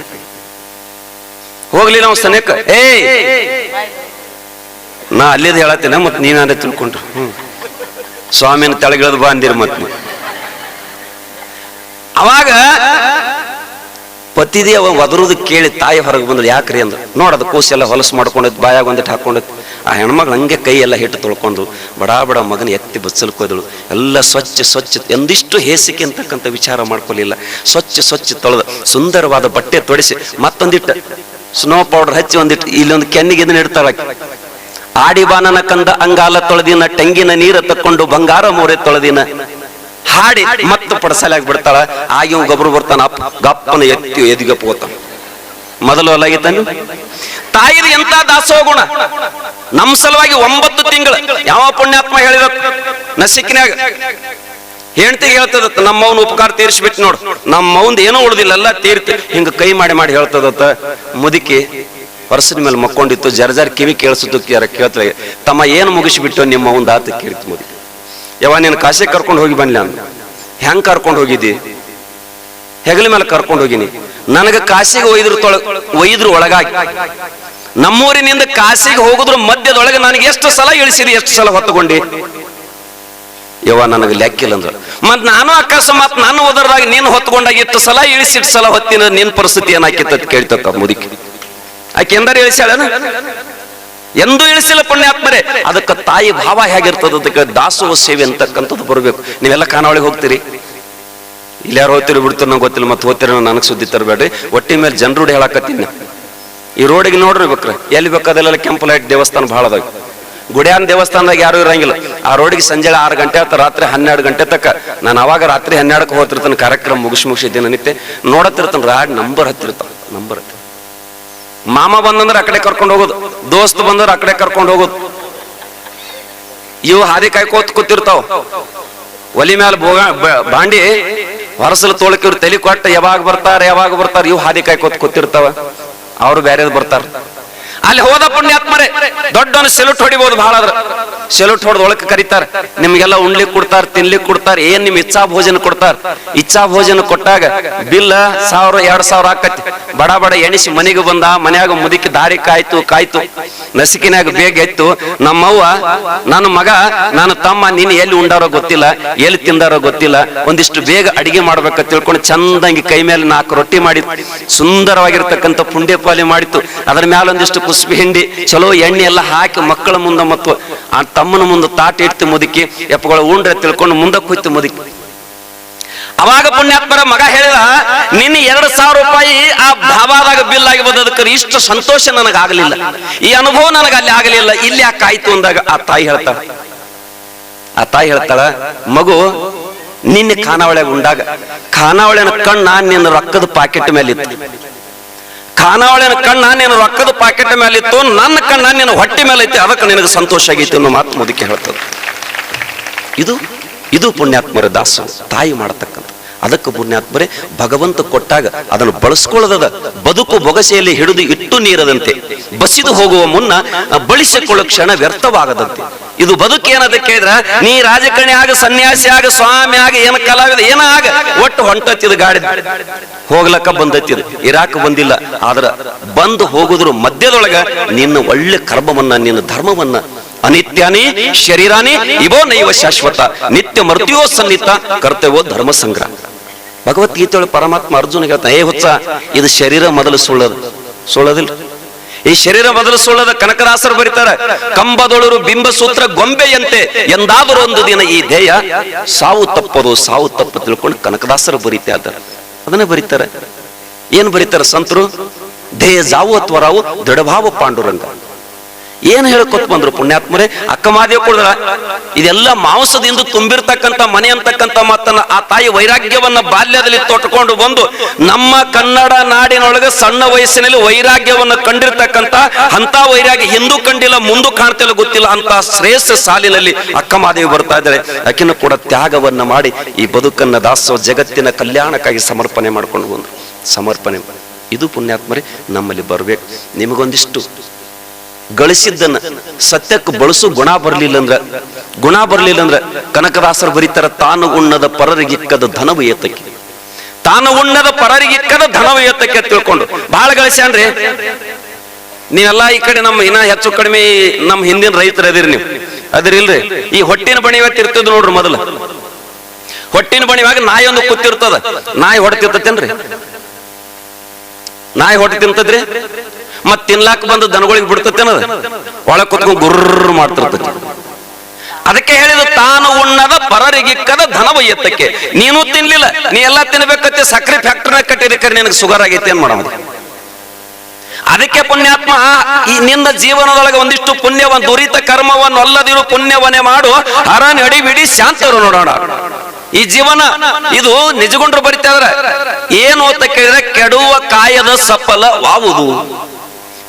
ಹೋಗ್ಲಿ ನಾವು ಸನೇಕ. ಏ ನಾ ಅಲ್ಲಿದ್ ಹೇಳತ್ತೇನೆ, ಮತ್ ನೀನಾದ್ರೆ ತಿಳ್ಕೊಂಡ್ರು. ಹ್ಮ್. ಸ್ವಾಮಿನ ತೆಳಗಿಳದು ಬಾ ಅಂದಿರ ಮತ್ ನೀವು. ಅವಾಗ ಪತಿದೇ ಅವ ಒದರುದು ಕೇಳಿ ತಾಯಿ ಹೊರಗೆ ಬಂದ್ರು ಯಾಕ್ರಿ ಅಂದ್ರು. ನೋಡದ ಕೂಸೆಲ್ಲ ಹೊಲಸು ಮಾಡ್ಕೊಂಡಿತ್ತು, ಬಾಯಾಗ ಒಂದಿಟ್ಟು ಹಾಕೊಂಡಿತ್ತು. ಆ ಹೆಣ್ಮಗಳು ಹಂಗೆ ಕೈ ಎಲ್ಲ ಹಿಟ್ಟು ತೊಳ್ಕೊಂಡು ಬಡ ಬಡ ಮಗನ ಎತ್ತಿ ಬಚ್ಚಲ್ಕೋದಳು ಎಲ್ಲ ಸ್ವಚ್ಛ ಸ್ವಚ್ಛ, ಎಂದಿಷ್ಟು ಹೇಸಿಕೆ ಅಂತಕ್ಕಂಥ ವಿಚಾರ ಮಾಡ್ಕೊಳ್ಳಿಲ್ಲ ಸ್ವಚ್ಛ ಸ್ವಚ್ಛ ತೊಳೆದು ಸುಂದರವಾದ ಬಟ್ಟೆ ತೊಡಿಸಿ ಮತ್ತೊಂದಿಟ್ಟು ಸ್ನೋ ಪೌಡರ್ ಹಚ್ಚಿ ಒಂದಿಟ್ಟು ಇಲ್ಲೊಂದು ಕೆನ್ನಿಗೆ ಇದನ್ನ ಇಡ್ತಾಳೆ ಆಡಿಬಾನನ ಆಡಿ ಬಾನನ ಕಂದ ಅಂಗಾಲ ತೊಳೆದಿನ, ಟೆಂಗಿನ ನೀರ ತಕ್ಕೊಂಡು ಬಂಗಾರ ಮೋರೆ ತೊಳೆದಿನ. ಹಾಡಿ ಮತ್ತು ಪಡಸಲಾಗಿ ಬಿಡ್ತಾಳ. ಆಗಿ ಗೊಬ್ಬರು ಬರ್ತಾನ ಗಪ್ಪನ ಎತ್ತಿ ಎದಿಗಪ್ಪ ಹೋತಾನ ಮೊದಲು ಅಲ್ಲಾಗಿತ್ತಾನು ತಾಯಿದ ಎಂತ ದಾಸೋಹ ಗುಣ? ನಮ್ಮ ಸಲುವಾಗಿ ಒಂಬತ್ತು ತಿಂಗಳು. ಯಾವ ಪುಣ್ಯಾತ್ಮ ಹೇಳಿದ ನಸಿಕ್ಕಿನಾಗ ಹೆಂಡತಿ ಹೇಳ್ತದತ್ತ ನಮ್ಮವನ ಉಪಕಾರ ತೀರಿಸ್ಬಿಟ್ಟು ನೋಡು. ನಮ್ಮವಂದ್ ಏನೋ ಉಳ್ದಿಲ್ಲ, ಎಲ್ಲ ತೀರ್ತಿ. ಹಿಂಗ ಕೈ ಮಾಡಿ ಮಾಡಿ ಹೇಳ್ತದತ್ತ. ಮುದುಕಿ ವರ್ಷದ ಮೇಲೆ ಮಕ್ಕೊಂಡಿತ್ತು, ಜರ್ಜರ್ ಜರ ಕಿವಿ ಕೇಳಿಸುತ್ತ ಕೇಳ್ತಾರೆ ತಮ್ಮ ಏನು ಮುಗಿಸ್ಬಿಟ್ಟು ನಿಮ್ಮ ಒಂದು ಆತ ಕೇಳ್ತು ಮುದುಕಿ. ಯಾವ ನೀನು ಕಾಶಿ ಕರ್ಕೊಂಡು ಹೋಗಿ ಬನ್ನಿ ಅಂದ ಹೆಂಗ್ ಕರ್ಕೊಂಡು ಹೋಗಿದ್ದಿ? ಹೆಗಲ ಮೇಲೆ ಕರ್ಕೊಂಡು ಹೋಗಿನಿ. ನನಗೆ ಕಾಶಿಗೆ ಒಯ್ದ್ರ ತೊಳ ಒಯ್ದ್ರ ಒಳಗಾಗಿ. ನಮ್ಮೂರಿನಿಂದ ಕಾಶಿಗೆ ಹೋಗುದ್ರ ಮಧ್ಯದೊಳಗೆ ನನಗೆ ಎಷ್ಟು ಸಲ ಇಳಿಸಿದಿ, ಎಷ್ಟು ಸಲ ಹೊತ್ತುಕೊಂಡಿ? ಯವ ನನಗೆ ಲೆಕ್ಕಿಲ್ಲ ಅಂದ್ರ. ಮತ್ ನಾನು ಅಕಸ್ಮಾತ್ ನಾನು ಓದರ್ದಾಗ ನೀನು ಹೊತ್ಕೊಂಡಾಗ ಎಷ್ಟು ಸಲ ಇಳಿಸಿಟ್ಟು ಸಲ ಹೊತ್ತಿನ ನಿನ್ ಪರಿಸ್ಥಿತಿ ಏನಾಕಿತ್ತ ಕೇಳ್ತತ್ತ ಮುದುಕಿ. ಆಕೆ ಎಂದರೆ ಇಳಿಸ್ಯಾಳನ? ಎಂದೂ ಇಳಿಸಿಲ್ಲ ಪುಣ್ಯಾತ್ಮರೇ, ಅದಕ್ಕೆ ತಾಯಿ ಭಾವ ಹೇಗಿರ್ತದ ಅದಕ್ಕೆ ದಾಸೋಹ ಸೇವೆ ಅಂತಕ್ಕಂಥದ್ದು ಬರಬೇಕು. ನೀವೆಲ್ಲ ಖಾನಾವಳಿಗೆ ಹೋಗ್ತೀರಿ? ಇಲ್ಲಿ ಯಾರು ಹೋಗ್ತೀರಿ ಬಿಡ್ತೀರಿ ಗೊತ್ತಿಲ್ಲ, ಮತ್ತೆ ಹೋಗ್ತೀರ ನನಗೆ ಸುದ್ದಿ ತರಬೇಡ್ರಿ. ಒಟ್ಟಿ ಮೇಲೆ ಜನರು ಹೇಳಕತ್ತೀನಿ. ಈ ರೋಡಿಗೆ ನೋಡ್ರಿ ಬೇಕ್ರೆ, ಎಲ್ಲಿ ಬೇಕಾದಲ್ಲೆಲ್ಲ ಕೆಂಪು ಲೈಟ್ ದೇವಸ್ಥಾನ ಭಾಳ ಅದಾವ. ಗುಡಿಯಾನ್ ದೇವಸ್ಥಾನದಾಗ ಯಾರು ಇರಂಗಿಲ್ಲ. ಆ ರೋಡಿಗೆ ಸಂಜೆ ಆರು ಗಂಟೆ ಆತ ರಾತ್ರಿ ಹನ್ನೆರಡು ಗಂಟೆ ತಕ್ಕ. ನಾನು ಅವಾಗ ರಾತ್ರಿ ಹನ್ನೆರಡಕ್ಕೆ ಹೋಗ್ತಿರ್ತಾನೆ, ಕಾರ್ಯಕ್ರಮ ಮುಗಿಸಿ ಮುಗಿಸಿ ನಿತ್ಯ ನೋಡತ್ತಿರ್ತಾನೆ, ರಾಡ್ ನಂಬರ್ ಹತ್ತಿರ್ತಾನೆ ನಂಬರ್ ಹತ್ತಿ ಮಾಮ ಬಂದಂದ್ರೆ ಆ ಕಡೆ ಕರ್ಕೊಂಡು ಹೋಗೋದು, ದೋಸ್ತ್ ಬಂದ್ರೆ ಆ ಕಡೆ ಕರ್ಕೊಂಡು ಹೋಗೋದು. ಇವು ಹಾದಿ ಕಾಯ್ಕೋತ್ ಕೂತಿರ್ತಾವ. ಒಲಿ ಮ್ಯಾಲ ಬಾಂಡಿ ಹೊರಸಲು ತೋಳಕ್ಕೆ ಇವ್ರು ತಲೆ ಕೊಟ್ಟ ಯಾವಾಗ ಬರ್ತಾರ ಯಾವಾಗ ಬರ್ತಾರ, ಇವು ಹಾದಿ ಕಾಯ್ಕೋತ್ ಕೂತಿರ್ತಾವ. ಅವ್ರು ಬೇರೆ ಬರ್ತಾರ. ಅಲ್ಲಿ ಹೋದ ಪುಣ್ಯಾತ್ಮರೆ, ದೊಡ್ಡವನು ಸೆಲ್ಯೂಟ್ ಹೊಡಿಬಹುದು ಬಹಳ ಅದ್ರ ಸೆಲುಟ್ ಹೊಡೆದ ಒಳಕ್ಕೆ ಕರೀತಾರೆ. ನಿಮ್ಗೆಲ್ಲ ಉಣ್ಲಿಕ್ ಕೊಡ್ತಾರ ತಿನ್ಲಿಕ್ ಕೊಡ್ತಾರ, ಏನ್ ನಿಮ್ ಇಚ್ಛಾ ಭೋಜನ ಕೊಡ್ತಾರ? ಇಚ್ಛಾ ಭೋಜನ ಕೊಟ್ಟಾಗ ಬಿಲ್ ಸಾವಿರ, ಎರಡ್ ಸಾವಿರ ಆಕತಿ. ಬಡ ಬಡ ಎಣಿಸಿ ಮನೆಗೆ ಬಂದ, ಮನ್ಯಾಗ ಮುದುಕಿ ದಾರಿ ಕಾಯ್ತು ಕಾಯ್ತು. ನಸಿಕಿನಾಗ ಬೇಗ ಇತ್ತು ನಮ್ಮವ್ವ, ನನ್ನ ಮಗ, ನನ್ನ ತಮ್ಮ ನೀನು ಎಲ್ಲಿ ಉಂಡಾರೋ ಗೊತ್ತಿಲ್ಲ, ಎಲ್ಲಿ ತಿಂದಾರೋ ಗೊತ್ತಿಲ್ಲ. ಒಂದಿಷ್ಟು ಬೇಗ ಅಡಿಗೆ ಮಾಡ್ಬೇಕ ತಿಳ್ಕೊಂಡು ಚಂದಂಗಿ ಕೈ ಮೇಲೆ ನಾಲ್ಕು ರೊಟ್ಟಿ ಮಾಡಿ ಸುಂದರವಾಗಿರ್ತಕ್ಕಂಥ ಪುಂಡ್ಯಪಾಲಿ ಮಾಡಿತ್ತು. ಅದ್ರ ಮ್ಯಾಲ ಒಂದಿಷ್ಟು ಕುಸ್ಬಿ ಹಿಂಡಿ ಚಲೋ ಎಣ್ಣೆ ಎಲ್ಲ ಹಾಕಿ ಮಕ್ಕಳ ಮುಂದೆ ಮತ್ತು ಆ ತಮ್ಮನ ಮುಂದೆ ತಾಟ ಇಡ್ತಿ ಮುದುಕಿ, ಎಪ್ಪಗಳ ಉಂಡ್ರೆ ತಿಳ್ಕೊಂಡು ಮುಂದಕ್ಕೆ ಹೋಯ್ತು ಮುದುಕಿ. ಅವಾಗ ಪುಣ್ಯಾತ್ಮರ ಮಗ ಹೇಳಿದ, ನಿನ್ನ ಎರಡು ಸಾವಿರ ರೂಪಾಯಿ ಆ ಭಾವಾದಾಗ ಬಿಲ್ ಆಗಿ ಬಂದದಕ್ಕೆ ಇಷ್ಟು ಸಂತೋಷ ನನಗಾಗಲಿಲ್ಲ. ಈ ಅನುಭವ ನನಗೆ ಅಲ್ಲಿ ಆಗಲಿಲ್ಲ. ಇಲ್ಲಿ ಯಾಕೆ ಆಯ್ತು ಅಂದಾಗ ಆ ತಾಯಿ ಹೇಳ್ತಾಳ. ಆ ತಾಯಿ ಹೇಳ್ತಾಳ, ಮಗು, ನಿನ್ನೆ ಖಾನಾವಳಿಯಾಗ ಉಂಡಾಗ ಖಾನಾವಳಿನ ಕಣ್ಣ ನಿನ್ನ ರೊಕ್ಕದ ಪಾಕೆಟ್ ಮೇಲೆ ಇತ್ತು ಖಾನಾವಳಿನ ಕಣ್ಣ ನಿನ್ನ ರೊಕ್ಕದ ಪಾಕೆಟ್ ಮೇಲೆ ಇತ್ತು, ನನ್ನ ಕಣ್ಣ ನಿನ್ನ ಹೊಟ್ಟೆ ಮೇಲೆ ಐತಿ, ಅದಕ್ಕೆ ನಿನಗೆ ಸಂತೋಷ ಆಗೈತಿ ಅನ್ನೋ ಮಾತು ಮುದುಕಿ ಹೇಳ್ತದೆ. ಇದು ಇದು ಪುಣ್ಯಾತ್ಮರ ದಾಸ ತಾಯಿ ಮಾಡತಕ್ಕಂಥ ಅದಕ್ಕೆ ಪುಣ್ಯಾತ್ಮರೇ, ಭಗವಂತ ಕೊಟ್ಟಾಗ ಅದನ್ನು ಬಳಸ್ಕೊಳ್ಳದ ಬದುಕು ಬೊಗಸೆಯಲ್ಲಿ ಹಿಡಿದು ಇಟ್ಟು ನೀರದಂತೆ, ಬಸಿದು ಹೋಗುವ ಮುನ್ನ ಬಳಸಿಕೊಳ್ಳೋ ಕ್ಷಣ ವ್ಯರ್ಥವಾಗದಂತೆ. ಇದು ಬದುಕು ಏನದ ಕೇಳಿದ್ರ ನೀ ರಾಜಕಾರಣಿ ಆಗ, ಸನ್ಯಾಸಿ ಆಗ, ಸ್ವಾಮಿ ಆಗ, ಏನ ಕಲಾವಿದ, ಏನ ಆಗ, ಒಟ್ಟು ಹೊಂಟತ್ತಿದ ಗಾಡಿ ಹೋಗ್ಲಕ್ಕ ಬಂದತ್ತಿದ. ಇರಾಕ್ ಬಂದಿಲ್ಲ. ಆದ್ರ ಬಂದು ಹೋಗುದ್ರ ಮಧ್ಯದೊಳಗ ನಿನ್ನ ಒಳ್ಳೆ ಕರ್ಮವನ್ನ, ನಿನ್ನ ಧರ್ಮವನ್ನ, ಅನಿತ್ಯಾನಿ, ಶರೀರಾನಿ ಇವೋ ನೈವ ಶಾಶ್ವತ, ನಿತ್ಯ ಮೃತ್ಯೋ ಸನ್ನಿತ ಕರ್ತವ್ಯೋ ಧರ್ಮ ಸಂಗ್ರಹ. ಭಗವದ್ಗೀತೆಯೊಳಗೆ ಪರಮಾತ್ಮ ಅರ್ಜುನ ಹೇಳ್ತಾನೆ, ಏ ಹುಚ್ಚ, ಇದು ಶರೀರ ಮೊದಲು ಸುಳ್ಳದು. ಸುಳ್ಳದಿಲ್ಲ. ಈ ಶರೀರ ಮೊದಲು ಸುಳ್ಳದ ಕನಕದಾಸರು ಬರೀತಾರೆ, ಕಂಬದೊಳರು ಬಿಂಬ ಸೂತ್ರ ಗೊಂಬೆಯಂತೆ ಎಂದಾದರೂ ಒಂದು ದಿನ ಈ ಧ್ಯೇಯ ಸಾವು ತಪ್ಪದು, ಸಾವು ತಪ್ಪು ತಿಳ್ಕೊಂಡು ಕನಕದಾಸರು ಬರೀತಾ ಇದ್ದಾರೆ ಅದನ್ನೇ ಬರೀತಾರೆ. ಏನ್ ಬರೀತಾರೆ ಸಂತರು? ಧ್ಯೇಯ ಜಾವು ಅಥವಾ ರಾವು, ದೃಢಭಾವ ಪಾಂಡುರಂಗ. ಏನ್ ಹೇಳ್ಕೊತ್ ಬಂದ್ರು ಪುಣ್ಯಾತ್ಮರೇ? ಅಕ್ಕ ಮಾದೇವ್ ಕೊಡ್ರ ಇದೆಲ್ಲ ಮಾಂಸದಿಂದ ತುಂಬಿರ್ತಕ್ಕಂಥ ಮನೆ ಅಂತಕ್ಕಂಥ ಮಾತನ್ನ ಆ ತಾಯಿ ವೈರಾಗ್ಯವನ್ನ ಬಾಲ್ಯದಲ್ಲಿ ತೊಟ್ಕೊಂಡು ಬಂದು ನಮ್ಮ ಕನ್ನಡ ನಾಡಿನೊಳಗೆ ಸಣ್ಣ ವಯಸ್ಸಿನಲ್ಲಿ ವೈರಾಗ್ಯವನ್ನ ಕಂಡಿರ್ತಕ್ಕಂಥ ಅಂತ ವೈರಾಗ್ಯ ಹಿಂದೂ ಕಂಡಿಲ್ಲ, ಮುಂದೂ ಕಾಣ್ತಿಲ್ಲ ಗೊತ್ತಿಲ್ಲ ಅಂತ ಶ್ರೇಷ್ಠ ಸಾಲಿನಲ್ಲಿ ಅಕ್ಕ ಮಾದೇವಿ ಬರ್ತಾ ಇದ್ದಾರೆ. ಆಕಿನ ಕೂಡ ತ್ಯಾಗವನ್ನ ಮಾಡಿ ಈ ಬದುಕನ್ನ ದಾಸೋ ಜಗತ್ತಿನ ಕಲ್ಯಾಣಕ್ಕಾಗಿ ಸಮರ್ಪಣೆ ಮಾಡ್ಕೊಂಡು ಬಂದ್ರು. ಸಮರ್ಪಣೆ ಇದು ಪುಣ್ಯಾತ್ಮರೇ, ನಮ್ಮಲ್ಲಿ ಬರ್ಬೇಕು. ನಿಮಗೊಂದಿಷ್ಟು ಗಳಿಸಿದ್ದನ್ನ ಸತ್ಯಕ್ಕೆ ಬಳಸು ಗುಣ ಬರಲಿಲ್ಲ ಅಂದ್ರ ಗುಣ ಬರಲಿಲ್ಲ ಅಂದ್ರ ಕನಕದಾಸರು ಬರೀತಾರ, ತಾನು ಉಣ್ಣದ ಪರರಿಗಿಕ್ಕದ ಧನವು ಏತಕ್ಕೆ ತಾನು ಉಣ್ಣದ ಪರರಿಗಿಕ್ಕದ ಧನವು ಏತಕ್ಕೆ ತಿಳ್ಕೊಂಡು ಬಹಳ ಗಳಿಸ್ಯಾನ್ರಿ ನೀವೆಲ್ಲ ಈ ಕಡೆ ನಮ್ಮ ಇನ್ನ ಹೆಚ್ಚು ಕಡಿಮೆ ನಮ್ಮ ಹಿಂದಿನ ರೈತರು ಅದಿರಿ ನೀವು. ಅದಿರಿಲ್ರಿ ಈ ಹೊಟ್ಟಿನ ಬಣಿ ಇವತ್ತು ನೋಡ್ರಿ ಮೊದಲು. ಹೊಟ್ಟಿನ ಬಣಿವಾಗ ನಾಯಿ ಒಂದು ಕೂತಿರ್ತದ, ನಾಯಿ ಹೊಡೆತಿರ್ತೇನ್ರಿ ನಾಯಿ ಹೊಟ್ಟೆ ತಿಂತದ್ರಿ ಮತ್ ತಿನ್ಲಾಕ್ ಬಂದು ದನಗಳಿಗೆ ಬಿಡ್ತತೆ ಒಳ ಕುತ್ಕೊಂಡು ಗುರ್ರ ಮಾಡ್ತಿರ್ತೈತಿ. ಅದಕ್ಕೆ ಹೇಳಿದ ತಾನು ಉಣ್ಣದ ಪರರಿಗಿಕ್ಕದ ಧನವ ಎತ್ತಕ್ಕೆ ನೀನು ತಿನ್ಲಿಲ್ಲ, ನೀ ಎಲ್ಲಾ ತಿನ್ಬೇಕತ್ತೆ ಸಕ್ಕರೆ ಫ್ಯಾಕ್ಟ್ರಿನ ಕಟ್ಟಿದಕ್ಕೆ ನಿನಗೆ ಸುಗರ್ ಆಗೈತೆ, ಏನ್ ಮಾಡೋದು? ಅದಕ್ಕೆ ಪುಣ್ಯಾತ್ಮ, ಈ ನಿನ್ನ ಜೀವನದೊಳಗೆ ಒಂದಿಷ್ಟು ಪುಣ್ಯವನ್ನು ದುರಿತ ಕರ್ಮವನ್ನು ಅಲ್ಲದಿರು ಪುಣ್ಯವನ್ನೇ ಮಾಡು ಹರನ್ ಬಿಡಿ ಶಾಂತರು ನೋಡೋಣ. ಈ ಜೀವನ, ಇದು ನಿಜಗೊಂಡ್ರು ಬರಿತಾ ಇದ್ರೆ. ಏನು ಅಂತ ಕೇಳಿದ್ರೆ, ಕೆಡುವ ಕಾಯದ ಸಫಲ ವಾವುದು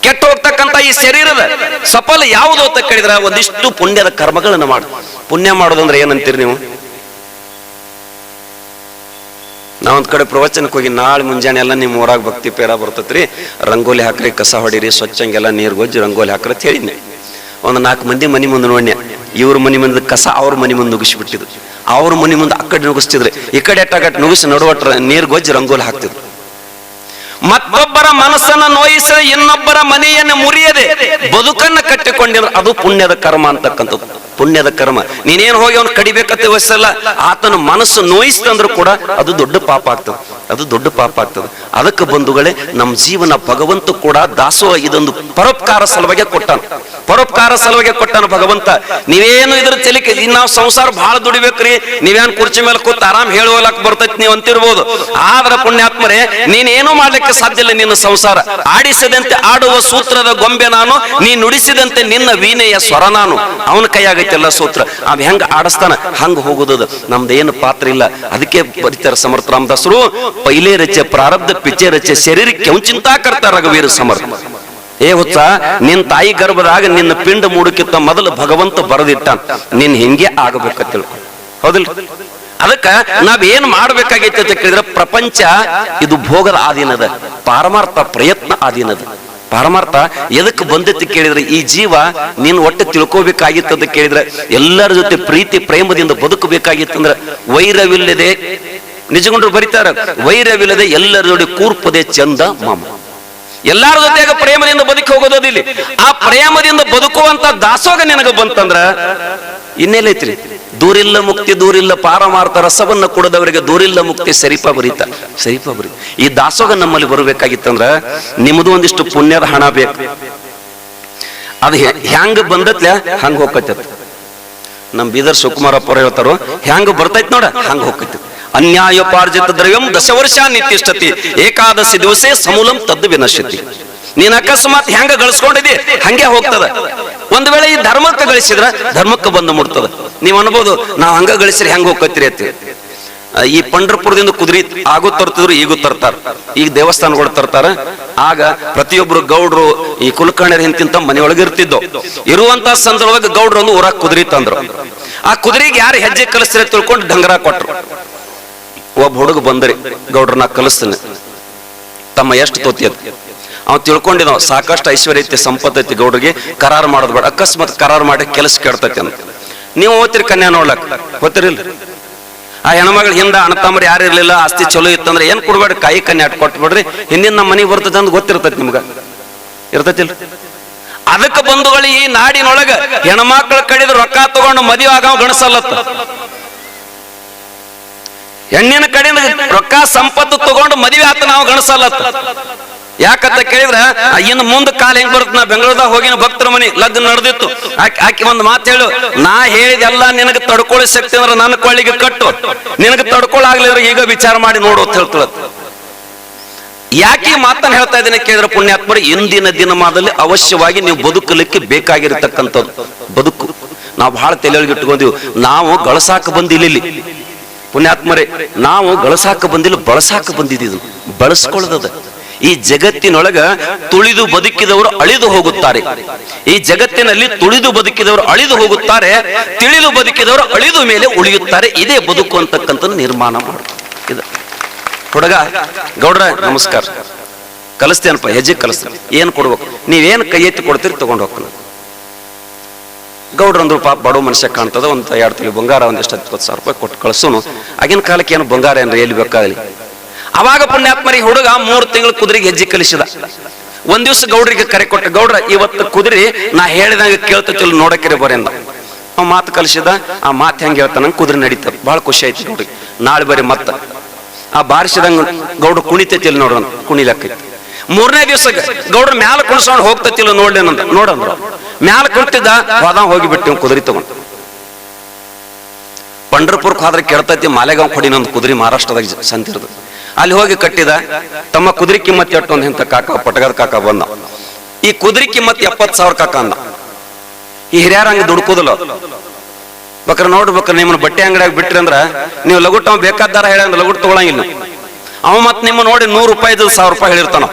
ಕೆಟ್ಟು ಹೋಗ್ತಕ್ಕಂಥ ಈ ಶರೀರದ ಸಫಲ ಯಾವುದು ಅಂತ ಕೇಳಿದ್ರೆ ಒಂದಿಷ್ಟು ಪುಣ್ಯದ ಕರ್ಮಗಳನ್ನು ಮಾಡು. ಪುಣ್ಯ ಮಾಡೋದಂದ್ರೆ ಏನಂತೀರಿ ನೀವು? ನಾವೊಂದ್ ಕಡೆ ಪ್ರವಚನಕ್ಕೆ ಹೋಗಿ ನಾಳೆ ಮುಂಜಾನೆ ಎಲ್ಲ ನಿಮ್ಮ ಊರಾಗ ಭಕ್ತಿ ಪೇರ ಬರ್ತೈತ್ರಿ. ರಂಗೋಲಿ ಹಾಕ್ರಿ, ಕಸ ಹೊಡೀರಿ, ಸ್ವಚ್ಛಂಗೆಲ್ಲ ನೀರು ಗೊಜ್ಜಿ, ರಂಗೋಲಿ ಹಾಕ್ರಿ ಅಂತ ಹೇಳಿದ್ನೆ. ಒಂದು ನಾಲ್ಕು ಮಂದಿ ಮನೆ ಮುಂದೆ ನೋಡ್ನೆ ಇವ್ರ ಮನೆ ಮುಂದೆ ಕಸ ಅವ್ರ ಮನೆ ಮುಂದೆ ನುಗ್ಗಿಸ್ಬಿಟ್ಟಿದ್ರು ಅವ್ರ ಮನೆ ಮುಂದೆ ಆ ಕಡೆ ನುಗ್ಗಿಸ್ತಿದ್ರು. ಈ ಕಡೆ ಎಟ್ಟಾಗಟ್ ನುಗಿಸಿ ನಡುವಟ್ರ ನೀರು ಗೊಜ್ಜಿ, ರಂಗೋಲಿ ಹಾಕ್ತಿದ್ರು. ಮತ್ತೊಬ್ಬರ ಮನಸ್ಸನ್ನ ನೋಯಿಸದೆ ಇನ್ನೊಬ್ಬರ ಮನೆಯನ್ನು ಮುರಿಯದೆ ಬದುಕನ್ನ ಕಟ್ಟಿಕೊಂಡಿರೋ ಅದು ಪುಣ್ಯದ ಕರ್ಮ ಅಂತಕ್ಕಂಥದ್ದು. ಪುಣ್ಯದ ಕರ್ಮ. ನೀನೇನು ಹೋಗಿ ಅವನು ಕಡಿಬೇಕಂತ ವಹಿಸಲ್ಲ ಆತನ ಮನಸ್ಸು ನೋಯಿಸ್ತಂದ್ರೂ ಕೂಡ ಅದು ದೊಡ್ಡ ಪಾಪ ಆಗ್ತದೆ. ಅದು ದೊಡ್ಡ ಪಾಪ ಆಗ್ತದೆ. ಅದಕ್ಕೆ ಬಂಧುಗಳೇ ನಮ್ಮ ಜೀವನ ಭಗವಂತ ಕೂಡ ದಾಸೋಹ ಇದೊಂದು ಪರೋಪಕಾರ ಸಲುವಾಗಿ ಕೊಟ್ಟಾನ. ಪರೋಪಕಾರ ಸಲುವಾಗಿ ಕೊಟ್ಟಾನ ಭಗವಂತ. ನೀವೇನು ಇದ್ರ ತಲಿಕೆ ನಾವು ಸಂಸಾರ ಬಹಳ ದುಡಿಬೇಕ್ರಿ. ನೀವೇನ್ ಕುರ್ಚಿ ಮೇಲೆ ಕೂತ್ ಆರಾಮ್ ಹೇಳುವಲಕ್ ಬರ್ತೈತಿ ನೀವು ಅಂತಿರ್ಬೋದು. ಆದ್ರ ಪುಣ್ಯಾತ್ಮರೇ, ನೀನೇನು ಮಾಡ್ಲಿಕ್ಕೆ ಸಾಧ್ಯ ಇಲ್ಲ ನಿನ್ನ ಸಂಸಾರ. ಆಡಿಸದಂತೆ ಆಡುವ ಸೂತ್ರದ ಗೊಂಬೆ ನಾನು, ನೀ ನುಡಿಸಿದಂತೆ ನಿನ್ನ ವೀಣೆಯ ಸ್ವರ ನಾನು. ಅವನ ಕೈಯಾಗೈತೆಲ್ಲ ಸೂತ್ರ. ಅವ್ ಹೆಂಗ ಆಡಸ್ತಾನ? ಹಂಗ ಹೋಗುದದ. ನಮ್ದೇನು ಪಾತ್ರ ಇಲ್ಲ. ಅದಕ್ಕೆ ಬರೀತಾರ ಸಮರ್ಥ ರಾಮದಾಸರು ಪೈಲೆ ರಚೆ ಪ್ರಾರಬ್ಧ ಪಿಚೆ ರಚೆ ಶರೀರ ಕೆಂಚಿಂತಾ ಕರ್ತಾರ ರಘುವೀರ ಸಮರ್ಥ. ಏ ಹುಚ್ಚ ನಿನ್ ತಾಯಿ ಗರ್ಭದಾಗ ನಿನ್ನ ಪಿಂಡ ಮೂಡಕ್ಕಿಂತ ಮೊದಲು ಭಗವಂತ ಬರೆದಿಟ್ಟ ನಿನ್ ಹಿಂಗೆ ಆಗಬೇಕ ತಿಳ್ಕೊ. ಹೌದಿಲ್ಲ? ಅದಕ್ಕ ನಾವೇನ್ ಏನ್ ಮಾಡ್ಬೇಕಾಗೈತೆ ಅಂತ ಕೇಳಿದ್ರೆ ಪ್ರಪಂಚ ಇದು ಭೋಗದ ಆಧೀನದ ಪಾರಮಾರ್ಥ ಪ್ರಯತ್ನ ಆಧೀನದ. ಪಾರಮಾರ್ಥ ಎದಕ್ಕೆ ಬಂದೈತಿ ಕೇಳಿದ್ರೆ, ಈ ಜೀವ ನೀನ್ ಒಟ್ಟು ತಿಳ್ಕೋಬೇಕಾಗಿತ್ತು ಅಂತ ಕೇಳಿದ್ರೆ, ಎಲ್ಲರ ಜೊತೆ ಪ್ರೀತಿ, ಪ್ರೇಮದಿಂದ ಬದುಕಬೇಕಾಗಿತ್ತಂದ್ರೆ ವೈರವಿಲ್ಲದೆ, ನಿಜಗೊಂಡ್ರು ಬರೀತಾರ, ವೈರವಿಲ್ಲದೆ ಎಲ್ಲರ ಜೋಡಿ ಕೂರ್ಪದೆ ಚಂದ ಮಾಮ. ಎಲ್ಲಾರ ಜೊತೆಗ ಪ್ರೇಮದಿಂದ ಬದುಕಿ ಹೋಗೋದಿಲ್ಲ ಆ ಪ್ರೇಮದಿಂದ ಬದುಕುವಂತ ದಾಸೋಗ ನಿನಗ ಬಂತಂದ್ರ ಇನ್ನೆಲ್ಲೈತ್ರಿ ದೂರಿಲ್ಲ ಮುಕ್ತಿ, ದೂರಿಲ್ಲ ಪಾರಮಾರ್ಥ ರಸವನ್ನು ಕೊಡದವರಿಗೆ ದೂರಿಲ್ಲ ಮುಕ್ತಿ, ಸರಿಪ ಬರೀತ ಸರಿಪ ಬರೀತ. ಈ ದಾಸೋಗ ನಮ್ಮಲ್ಲಿ ಬರಬೇಕಾಗಿತ್ತಂದ್ರ ನಿಮ್ಮದು ಒಂದಿಷ್ಟು ಪುಣ್ಯದ ಹಣ ಬೇಕು. ಅದು ಹ್ಯಾಂಗ ಬಂದತ್ಲ ಹಂಗ ಹೋಗತ್ತ ನಮ್ ಬೀದರ್ ಶಿವಕುಮಾರಪ್ಪ ಅವ್ರು ಹೇಳ್ತಾರೋ, ಹ್ಯಾಂಗ ಬರ್ತೈತ್ ನೋಡ, ಹಂಗ ಹೋಗತ್ತ ಅನ್ಯಾಯೋಪಾರ್ಜಿತ ದ್ರವ್ಯಂ ದಶವರ್ಷ ನಿತ್ಯಷ್ಟತಿ, ಏಕಾದಶಿ ದಿವಸೇ ಸಮೂಲಂ ತದ್ದು ವಿನಶ್ಯತಿ. ನೀನ್ ಅಕಸ್ಮಾತ್ ಹೆಂಗ ಗಳಿಸ್ಕೊಂಡಿದಿ ಹಂಗೆ ಹೋಗ್ತದ. ಒಂದ್ ವೇಳೆ ಈ ಧರ್ಮಕ್ಕೆ ಗಳಿಸಿದ್ರ, ಧರ್ಮಕ್ಕೆ ಬಂದು ಮುಟ್ತದ. ನೀವ್ ಅನ್ಬೋದು, ನಾವು ಹಂಗ ಗಳಿಸ್ರಿ ಹೆಂಗ ಹೋಗ್ಕತ್ತೀರಿ ಅಂತ. ಈ ಪಂಡ್ರಪುರದಿಂದ ಕುದುರೆ ಆಗೂ ತರ್ತಿದ್ರು ಈಗೂ ತರ್ತಾರ. ಈಗ ದೇವಸ್ಥಾನಗಳು ತರ್ತಾರ. ಆಗ ಪ್ರತಿಯೊಬ್ರು ಗೌಡ್ರು ಈ ಕುಲಕರ್ಣರ್ ಹಿಂತಿಂತ ಮನೆಯೊಳಗೆ ಇರ್ತಿದ್ದೋ. ಇರುವಂತ ಸಂದರ್ಭದಾಗ ಗೌಡ್ರು ಒಂದು ಊರಾಗ ಕುದುರೆ ತಂದ್ರು. ಆ ಕುದುರೆಗೆ ಯಾರು ಹೆಜ್ಜೆ ಕಲಿಸ್ತಾರೆ ತಿಳ್ಕೊಂಡು ಡಂಗರ ಕೊಟ್ರು. ಒಬ್ಬ ಹುಡುಗ ಬಂದ್ರಿ ಗೌಡ್ರನ್ನ ಕಲಿಸ್ತೇನೆ. ತಮ್ಮ ಎಷ್ಟು ತೋತಿ ಅದು. ಅವ್ ತಿಳ್ಕೊಂಡಿದ್ದ ಸಾಕಷ್ಟು ಐಶ್ವರ್ಯ ಐತಿ, ಸಂಪತ್ತು ಐತಿ ಗೌಡ್ರಿಗೆ. ಕರಾರ್ ಮಾಡೋದ್ ಬೇಡ, ಅಕಸ್ಮಾತ್ ಕರಾರ್ ಮಾಡಿ ಕೆಲಸ ಕೆಡ್ತೈತಿ ಅಂತ. ನೀವು ಓದ್ತಿರಿ ಕನ್ಯಾ ನೋಡ್ಲಕ್ ಗೊತ್ತಿರಲಿಲ್ಲ. ಆ ಹೆಣ್ಮಗಳು ಹಿಂದ ಅಣ್ಣತಮ್ಮರು ಯಾರು ಇರಲಿಲ್ಲ, ಆಸ್ತಿ ಚಲೋ ಇತ್ತಂದ್ರೆ ಏನ್ ಕೊಡ್ಬೇಡ ಕಾಯಿ ಕನ್ಯಾ ಕೊಟ್ಬಿಡ್ರಿ. ಹಿಂದಿನ ನಮ್ಮ ಮನೆಗೆ ಬರ್ತದೆ ಅಂತ ಗೊತ್ತಿರ್ತೈತಿ ನಿಮ್ಗ. ಇರ್ತೈತಿಲ್ಲ ಅದಕ್ಕೆ ಬಂಧುಗಳು ಈ ನಾಡಿನೊಳಗ ಹೆಣ್ಮಕ್ಳ ಕಡಿದ ರೊಕ್ಕ ತಗೊಂಡು ಮದುವೆ ಆಗವ ಗಣಸಲ್ಲತ್ತ. ಹೆಣ್ಣಿನ ಕಡೆಯಿಂದ ರೊಕ್ಕ ಸಂಪತ್ತು ತಗೊಂಡು ಮದುವೆ ಆತ ನಾವು ಗಣಸಲ್ಲತ್ತ. ಯಾಕಂತ ಕೇಳಿದ್ರ ಇನ್ನು ಮುಂದ ಕಾಲ ಹೆಂಗ್ ಬರುತ್ತೆ ನಾ ಬೆಂಗಳೂರದಾಗ ಹೋಗಿನ ಭಕ್ತರ ಮನಿ, ಲಗ್ನ ನಡೆದಿತ್ತು. ಆಕೆ ಒಂದು ಮಾತು ಹೇಳು, ನಾ ಹೇಳಿದೆಲ್ಲ ನಿನಗೆ ತಡ್ಕೊಳ್ಳಿ ಶಕ್ತಿ ಅಂದ್ರೆ ನನ್ನ ಕೊಳ್ಳಿಗೆ ಕಟ್ಟು. ನಿನಗೆ ತಡ್ಕೊಳ್ಳಾಗ್ಲಿದ್ರೆ ಈಗ ವಿಚಾರ ಮಾಡಿ ನೋಡು ಅಂತ ಹೇಳ್ತಾಳ ಯಾಕೆ ಮಾತನ್ನು ಹೇಳ್ತಾ ಇದ್ದೀನಿ ಕೇಳಿದ್ರೆ ಪುಣ್ಯಾತ್ಮರು, ಇಂದಿನ ದಿನಮಾನದಲ್ಲಿ ಅವಶ್ಯವಾಗಿ ನೀವು ಬದುಕಲಿಕ್ಕೆ ಬೇಕಾಗಿರತಕ್ಕಂಥದ್ದು. ಬದುಕು. ನಾವು ಬಹಳ ತಲೆಯೊಳಗೆ ಇಟ್ಕೊಂಡಿವಿ. ನಾವು ಗಳಸಾಕ ಬಂದಿಲ್ಲಿ ಪುಣ್ಯಾತ್ಮರೇ, ನಾವು ಗಳಸಾಕ ಬಂದಿಲ್ಲ, ಬಳಸಾಕ ಬಂದಿದ್ದೀವಿ ಬಳಸ್ಕೊಳ್ಳೋದದ. ಈ ಜಗತ್ತಿನೊಳಗ ತುಳಿದು ಬದುಕಿದವರು ಅಳಿದು ಹೋಗುತ್ತಾರೆ. ಈ ಜಗತ್ತಿನಲ್ಲಿ ತುಳಿದು ಬದುಕಿದವರು ಅಳಿದು ಹೋಗುತ್ತಾರೆ, ತಿಳಿದು ಬದುಕಿದವರು ಅಳಿದು ಮೇಲೆ ಉಳಿಯುತ್ತಾರೆ. ಇದೇ ಬದುಕು ಅಂತಕ್ಕಂಥ ನಿರ್ಮಾಣ ಮಾಡು ಇದು. ಹುಡುಗ, ಗೌಡ್ರ, ನಮಸ್ಕಾರ. ಕಲಿಸ್ತೇನಪ್ಪ, ಹೆಜ್ಜೆ ಕಲಿಸ್ತೇನೆ ಏನು ಕೊಡ್ಬೇಕು? ನೀವೇನು ಕೈ ಎತ್ತಿ ಕೊಡ್ತೀರಿ, ತಗೊಂಡು ಹೋಗ್ತಾನೆ. ಗೌಡ್ರಂದ್ರು ಪಾಪ ಬಡವ ಮನುಷ್ಯ ಕಾಣ್ತದ, ಒಂದು ಎರಡು ತಿಳಿ ಬಂಗಾರ ಒಂದಿಷ್ಟು ಹತ್ತು ಸಾವಿರ ರೂಪಾಯಿ ಕೊಟ್ಟು ಕಳಿಸೋನು. ಆಗಿನ ಕಾಲಕ್ಕೆ ಏನು ಬಂಗಾರ ಏನ್ರಿ, ಎಲ್ಲಿ ಬೇಕಾಗಲಿ? ಅವಾಗ ಪುಣ್ಯಾತ್ಮರಿ ಹುಡುಗ ಮೂರು ತಿಂಗಳು ಕುದುರೆಗೆ ಹೆಜ್ಜೆ ಕಲಿಸಿದ. ಒಂದ್ ದಿವ್ಸ ಗೌಡ್ರಿಗೆ ಕರೆ ಕೊಟ್ಟ, ಗೌಡ್ರ, ಇವತ್ತು ಕುದುರೆ ನಾ ಹೇಳಿದಂಗೆ ಕೇಳ್ತತಿಲ್ಲ ನೋಡಕ್ಕೆ ಬರೀ ಅವ್ ಮಾತು ಕಲಿಸಿದ, ಆ ಮಾತು ಹೆಂಗೆ ಹೇಳ್ತಾನ ಕುದುರೆ ನಡೀತ ಭಾಳ ಖುಷಿ ಆಯ್ತು ಗೌಡ್ರಿಗೆ. ನಾಳೆ ಬರೀ ಮತ್ತ. ಆ ಬಾರಿಸಿದಂಗ ಗೌಡ್ರು ಕುಣಿತೈತಿಲ್ಲ ನೋಡ್ರ ಕುಣಿಲಕ್ಕೈತಿ ಮೂರನೇ ದಿವಸ ಗೌಡ್ರ ಮ್ಯಾಲ ಕುಣಿಸ್ಕೊಂಡು ಹೋಗ್ತತಿಲ್ಲ ನೋಡ್ಲೇನಂತ ನೋಡಂದ್ರು ಮ್ಯಾಲ ಕುಂತಿದ್ದ ಹೋದ ಹೋಗಿಬಿಟ್ಟು ಕುದುರೆ ತಗೊಂಡು. ಪಂಡರ್ಪುರ್ಕ್ ಹೋದ್ರೆ ಕೇಳ್ತೈತಿ, ಮಾಲೆಗಾಂವ್ ಕೊಡಿ ನಂದು ಕುದುರೆ ಮಹಾರಾಷ್ಟ್ರದಾಗ ಸಂತಿರ್ದು. ಅಲ್ಲಿ ಹೋಗಿ ಕಟ್ಟಿದ, ತಮ್ಮ ಕುದುರೆ ಕಿಮ್ಮತ್ ಎಟ್ಟು ಅಂತ ಇಂಥ ಕಾಕ, ಪಟಗದ ಕಾಕ ಬಂದ. ಈ ಕುದುರೆ ಕಿಮ್ಮತ್ ಎಪ್ಪತ್ತು ಸಾವಿರ ಕಾಕ ಅಂದ. ಈ ಹಿರಿಯರ ಹಂಗೆ ದುಡ್ಕೋದಲ್ಲ. ಬಕ್ರ ನೋಡ್ಬೇಕ್ರೆ ನಿಮ್ಮನ್ನ ಬಟ್ಟೆ ಅಂಗಡಿಯಾಗ ಬಿಟ್ರಿ ಅಂದ್ರ ನೀವು ಲಗುಟ್ ಅವ್ ಬೇಕಾದಾರ ಹೇಳಂದ್ರ ಲಗುಟ್ ತಗೊಳಂಗಿಲ್ಲ. ಅವ ಮತ್ತೆ ನಿಮ್ಮ ನೋಡಿ ನೂರು ರೂಪಾಯಿದು ಸಾವಿರ ರೂಪಾಯಿ ಹೇಳಿರ್ತಾನ.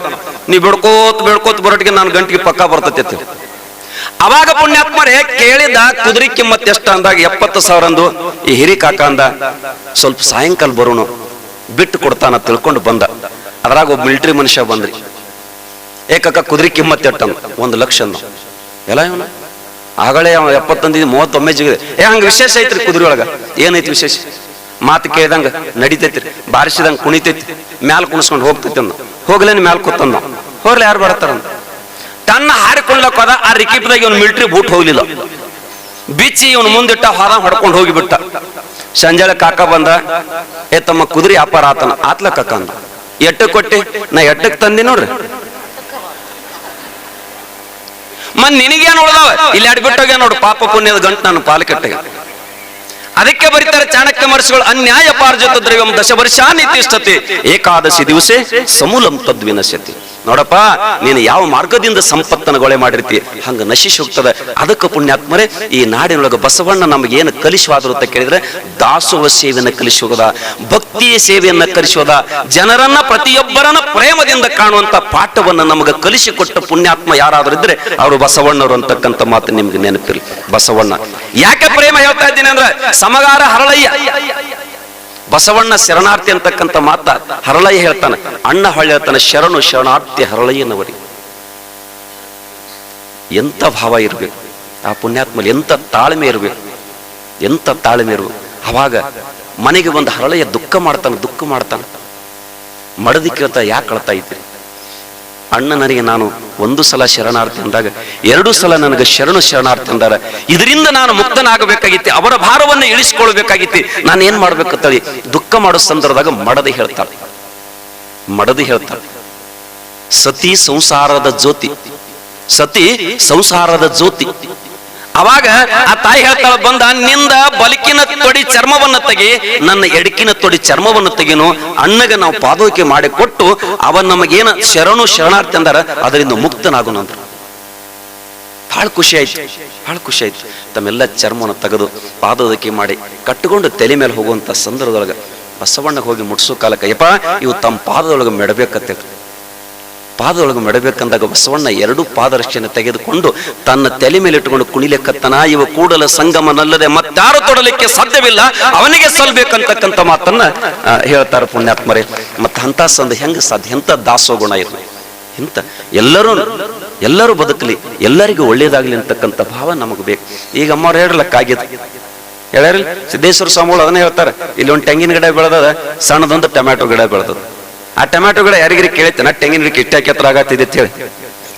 ನೀವ್ ಬಿಡ್ಕೋತ್ ಬಿಡ್ಕೋತ್ ಬರೋಟಿಗೆ ನಾನು ಗಂಟಿಗೆ ಪಕ್ಕ ಬರ್ತೈತಿ. ಅವಾಗ ಪುಣ್ಯಾತ್ಮರೇ ಕೇಳಿದ ಕುದುರೆ ಕಿಮ್ಮತ್ ಎಷ್ಟು ಅಂದಾಗ ಎಪ್ಪತ್ತು ಸಾವಿರ ಅಂದು ಈ ಹಿರಿ ಕಾಕ ಅಂದ, ಸ್ವಲ್ಪ ಸಾಯಂಕಾಲ ಬರೋಣ. ಬಿಟ್ಟು ಕೊಡ್ತಾನ ತಿಳ್ಕೊಂಡು ಬಂದ. ಅದ್ರಾಗ ಒಬ್ಬ ಮಿಲಿಟರಿ ಮನುಷ್ಯ ಬಂದ್ರಿ. ಏಕಕ ಕಾಕ ಕುದುರೆ ಕಿಮ್ಮತ್ ಎಟ್ಟಂದ ಒಂದು ಲಕ್ಷ ಎಲ್ಲ ಇವನ. ಆಗಳೇ ಅವ ಎಪ್ಪತ್ತೊಂದು ಮೂವತ್ತೊಮ್ಮೆ ಜಿಗಿದೆ. ಏ, ಹಂಗೆ ವಿಶೇಷ ಐತ್ರಿ ಕುದುರೆ ಒಳಗ? ಏನೈತಿ ವಿಶೇಷ? ಮಾತು ಕೇಳ್ದಂಗ ನಡಿತೈತ್ರಿ, ಬಾರಿಸಿದಂಗ ಕುಣಿತೈತಿ. ಮ್ಯಾಲ ಕುಣಿಸ್ಕೊಂಡು ಹೋಗ್ತೈತಿ ಅಂದ ಹೋಗ್ಲೇನು ಮ್ಯಾಲ ಕೂತಂದ ಹೋಗ್ಲಿ, ಯಾರು ಬರ್ತಾರಂದ ತನ್ನ ಹಾರಿಕೊಳ್ಳಕ್ ಹೋದ, ಆ ರಿಕಿಪ್ದಾಗ ಇವನು ಮಿಲ್ಟ್ರಿ ಬೂಟ್ ಹೋಗ್ಲಿಲ್ಲ. ಬಿಚ್ಚಿ ಇವನು ಮುಂದಿಟ್ಟ ಹೊರ ಹೊಡ್ಕೊಂಡು ಹೋಗಿಬಿಟ್ಟ. ಸಂಜೆಳ ಕಾಕ ಬಂದ, ಏ ತಮ್ಮ ಕುದುರೆ ವ್ಯಾಪಾರ ಆತನ ಆತ್ಲ ಕಾಕ ಅಂದ. ಕೊಟ್ಟಿ? ನಾ ಎಟ್ಟಕ್ ತಂದಿ ನೋಡ್ರಿ. ಮನ್ ನಿನಗೇನು ಉಳ್ದಾವ? ಇಲ್ಲಿ ಅಡ್ ಬಿಟ್ಟೋಗ್ಯ ನೋಡು, ಪಾಪ ಪುಣ್ಯದ ಗಂಟು ನನ್ನ ಪಾಲಕಟ್ಟೆಗೆ ಅದಕ್ಕೆ ಬರೀತಾರೆ ಚಾಣಕ್ಯ ಮಹರ್ಷಿಗಳು, ಅನ್ಯಾಯ ಪಾರ್ಜಿತ ದ್ರವ್ಯಂ ದಶ ವರ್ಷ ನಿತಿಷ್ಠತೆ ಏಕಾದಶಿ ದಿವಸೆ ಸಮೂಲಂ ತದ್ವಿನಶ್ಯತಿ. ನೋಡಪ್ಪ, ನೀನು ಯಾವ ಮಾರ್ಗದಿಂದ ಸಂಪತ್ತನ್ನು ಗೊಳೆ ಮಾಡಿರ್ತಿ? ಹಂಗ ನಶಿಸಿ ಹೋಗ್ತದೆ. ಅದಕ್ಕೆ ಪುಣ್ಯಾತ್ಮರೇ, ಈ ನಾಡಿನೊಳಗೆ ಬಸವಣ್ಣ ನಮಗೆ ಏನು ಕಲಿಸುವಾದ್ರು ಅಂತ ಕೇಳಿದ್ರೆ, ದಾಸೋಹ ಸೇವೆಯನ್ನು ಕಲಿಸೋದ ಭಕ್ತಿಯ ಸೇವೆಯನ್ನ ಕಲಿಸೋದ ಜನರನ್ನ ಪ್ರತಿಯೊಬ್ಬರನ್ನ ಪ್ರೇಮದಿಂದ ಕಾಣುವಂತ ಪಾಠವನ್ನ ನಮಗೆ ಕಲಿಸಿಕೊಟ್ಟ ಪುಣ್ಯಾತ್ಮ ಯಾರಾದರೂ ಇದ್ರೆ, ಅವರು ಬಸವಣ್ಣರು ಅಂತಕ್ಕಂಥ ಮಾತು ನಿಮ್ಗೆ ನೆನಪಿಲ್ಲ ಬಸವಣ್ಣ, ಯಾಕೆ ಪ್ರೇಮ ಹೇಳ್ತಾ ಇದ್ದೀನಿ ಅಂದ್ರೆ, ಸಮಗಾರ ಹರಳಯ್ಯ ಬಸವಣ್ಣ ಶರಣಾರ್ಥಿ ಅಂತಕ್ಕಂಥ ಮಾತ ಹರಳಯ್ಯ ಹೇಳ್ತಾನೆ. ಅಣ್ಣ ಹಳ್ಳಿ ಹೇಳ್ತಾನೆ, ಶರಣು ಶರಣಾರ್ಥಿ ಹರಳಯ್ಯನವರಿ. ಎಂತ ಭಾವ ಇರಬೇಕು? ಆ ಪುಣ್ಯಾತ್ಮಲ್ಲಿ ಎಂಥ ತಾಳ್ಮೆ ಇರಬೇಕು? ಎಂತ ತಾಳ್ಮೆ ಇರಬೇಕು? ಅವಾಗ ಮನೆಗೆ ಒಂದು ಹರಳೆಯ ದುಃಖ ಮಾಡ್ತಾನೆ ದುಃಖ ಮಾಡ್ತಾನೆ. ಮಡದಿ ಕೇಳ್ತಾ ಯಾಕೆ ಕಳ್ತಾ ಇದ್ರಿ? ಅಣ್ಣ ನನಗೆ ನಾನು ಒಂದು ಸಲ ಶರಣಾರ್ಥಿ ಅಂದಾಗ, ಎರಡು ಸಲ ನನಗೆ ಶರಣು ಶರಣಾರ್ಥಿ ಅಂದಾರ. ಇದರಿಂದ ನಾನು ಮುಕ್ತನಾಗಬೇಕಾಗಿತ್ತು, ಅವರ ಭಾರವನ್ನು ಇಳಿಸ್ಕೊಳ್ಬೇಕಾಗಿತ್ತು ನಾನು ಏನ್ ಮಾಡ್ಬೇಕಂತೇಳಿ ದುಃಖ ಮಾಡೋ ಸಂದರ್ಭದಾಗ ಮಡದಿ ಹೇಳ್ತಾಳೆ. ಮಡದಿ ಹೇಳ್ತಾಳೆ. ಸತಿ ಸಂಸಾರದ ಜ್ಯೋತಿ. ಸತಿ ಸಂಸಾರದ ಜ್ಯೋತಿ. ಅವಾಗ ಆ ತಾಯಿ ಹೇಳ್ತಾಳ, ಬಂದ, ನಿಂದ ಬಲಕಿನ ತೊಡಿ ಚರ್ಮವನ್ನ ತೆಗಿ, ನನ್ನ ಎಡಕಿನ ತೊಡಿ ಚರ್ಮವನ್ನು ತೆಗಿನು, ಅಣ್ಣಗೆ ನಾವು ಪಾದೋಕೆ ಮಾಡಿ ಕೊಟ್ಟು ಅವ ನಮಗೇನ ಶರಣು ಶರಣಾರ್ಥಿ ಅಂದಾರ, ಅದರಿಂದ ಮುಕ್ತನಾಗುನು ಅಂದ್ರು. ಬಹಳ ಖುಷಿ ಆಯ್ತು ಬಹಳ ಖುಷಿ ಆಯ್ತು. ತಮ್ಮೆಲ್ಲ ಚರ್ಮವನ್ನು ತೆಗೆದು ಪಾದೋದಕ್ಕೆ ಮಾಡಿ ಕಟ್ಟಿಕೊಂಡು ತಲೆ ಮೇಲೆ ಹೋಗುವಂತ ಸಂದರ್ಭದೊಳಗೆ ಬಸವಣ್ಣಗೆ ಹೋಗಿ ಮುಟ್ಸೋ ಕಾಲಕ್ಕೆ, ಯಪ್ಪ, ಇವು ತಮ್ಮ ಪಾದದೊಳಗೆ ಮೆಡಬೇಕಂತ ಪಾದದೊಳಗೆ ಮೆಡಬೇಕಂದಾಗ ಬಸವಣ್ಣ ಎರಡು ಪಾದರಕ್ಷೆಯನ್ನು ತೆಗೆದುಕೊಂಡು ತನ್ನ ತಲೆ ಮೇಲೆ ಇಟ್ಟುಕೊಂಡು ಕುಣಿಲೆಕ್ಕತ್ತನ ಇವ ಕೂಡಲ ಸಂಗಮನಲ್ಲದೆ ಮತ್ತಾರು ತೊಡಲಿಕ್ಕೆ ಸಾಧ್ಯವಿಲ್ಲ, ಅವನಿಗೆ ಸಲ್ಬೇಕಂತಕ್ಕಂಥ ಮಾತನ್ನ ಹೇಳ್ತಾರೆ ಪುಣ್ಯಾತ್ಮರೇ. ಮತ್ತೆ ಅಂತ ಸಂದ ಹೆಂಗೆ ಸಾಧ್ಯ? ದಾಸೋ ಗುಣ ಇದು. ಇಂಥ ಎಲ್ಲರೂ ಎಲ್ಲರೂ ಬದುಕಲಿ, ಎಲ್ಲರಿಗೂ ಒಳ್ಳೇದಾಗ್ಲಿ ಅಂತಕ್ಕಂಥ ಭಾವ ನಮಗೆ ಬೇಕು. ಈಗ ಅಮ್ಮವ್ರು ಹೇಳಲಕ್ಕಾಗಿದೆ ಹೇಳ್ಯಾರಿಲ್ಲ? ಸಿದ್ದೇಶ್ವರ ಸ್ವಾಮಿಗಳು ಅದನ್ನ ಹೇಳ್ತಾರೆ. ಇಲ್ಲಿ ಒಂದು ತೆಂಗಿನ ಗಿಡ ಬೆಳೆದದ, ಸಣ್ಣದೊಂದು ಟೊಮ್ಯಾಟೊ ಗಿಡ ಬೆಳೆದದ. ಆ ಟೊಮ್ಯಾಟೋಗಳ ಯಾರಿಗಿರಿ ಕೇಳಿತೆ ನಾ ತೆಂಗಿನ ಗಿಡಕ್ಕೆ ಇಟ್ಟ ಕೆತ್ತರ ಆಗತ್ತಿದೆ ಹೇಳಿ.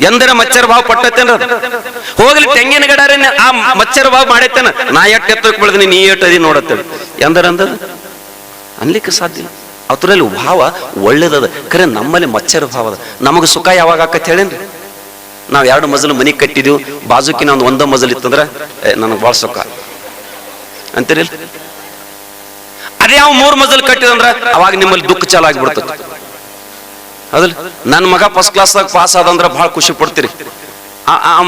ಎಂದರ ಮಚ್ಚರ ಭಾವ ಪಟ್ಟತ್ತೇನ್ರ ಹೋಗಲಿ ತೆಂಗಿನ ಗಿಡ ಆ ಮಚ್ಚರ ಭಾವ ಮಾಡೈತೇನ? ನಾ ಎಟ್ಟು ಎತ್ತಕ್ಕೆ ಬೆಳೆದಿನಿ, ನೀ ಎಟ್ ಅದಿ ನೋಡತ್ತೇಳಿ ಎಂದರ ಅಂದದ ಅನ್ಲಿಕ್ಕೆ ಸಾಧ್ಯ ಅದ್ರಲ್ಲಿ ಭಾವ ಒಳ್ಳೇದದ. ಖರೆ ನಮ್ಮಲ್ಲಿ ಮಚ್ಚರ ಭಾವ ಅದ. ನಮಗೆ ಸುಖ ಯಾವಾಗ ಆಕತ್ ಹೇಳೇನ್ರಿ ನಾವು ಎರಡು ಮಜಲು ಮನೆ ಕಟ್ಟಿದೀವಿ. ಬಾಜುಕಿನ ಒಂದು ಒಂದ ಮಜಲ್ ಇತ್ತಂದ್ರೆ ನನಗೆ ಭಾಳ ಸುಖ. ಅಂತೀರಿ ಅದೇ ಯಾವ ಮೂರು ಮಜಲ್ ಕಟ್ಟಿದಂದ್ರ ಅವಾಗ ನಿಮ್ಮಲ್ಲಿ ದುಃಖ ಚಾಲ ಆಗಿಬಿಡ್ತದೆ. ಅದ್ರ ನನ್ನ ಮಗ ಫಸ್ಟ್ ಕ್ಲಾಸ್ದಾಗ ಪಾಸ್ ಆದಂದ್ರ ಭಾಳ ಖುಷಿ ಪಡ್ತೀರಿ.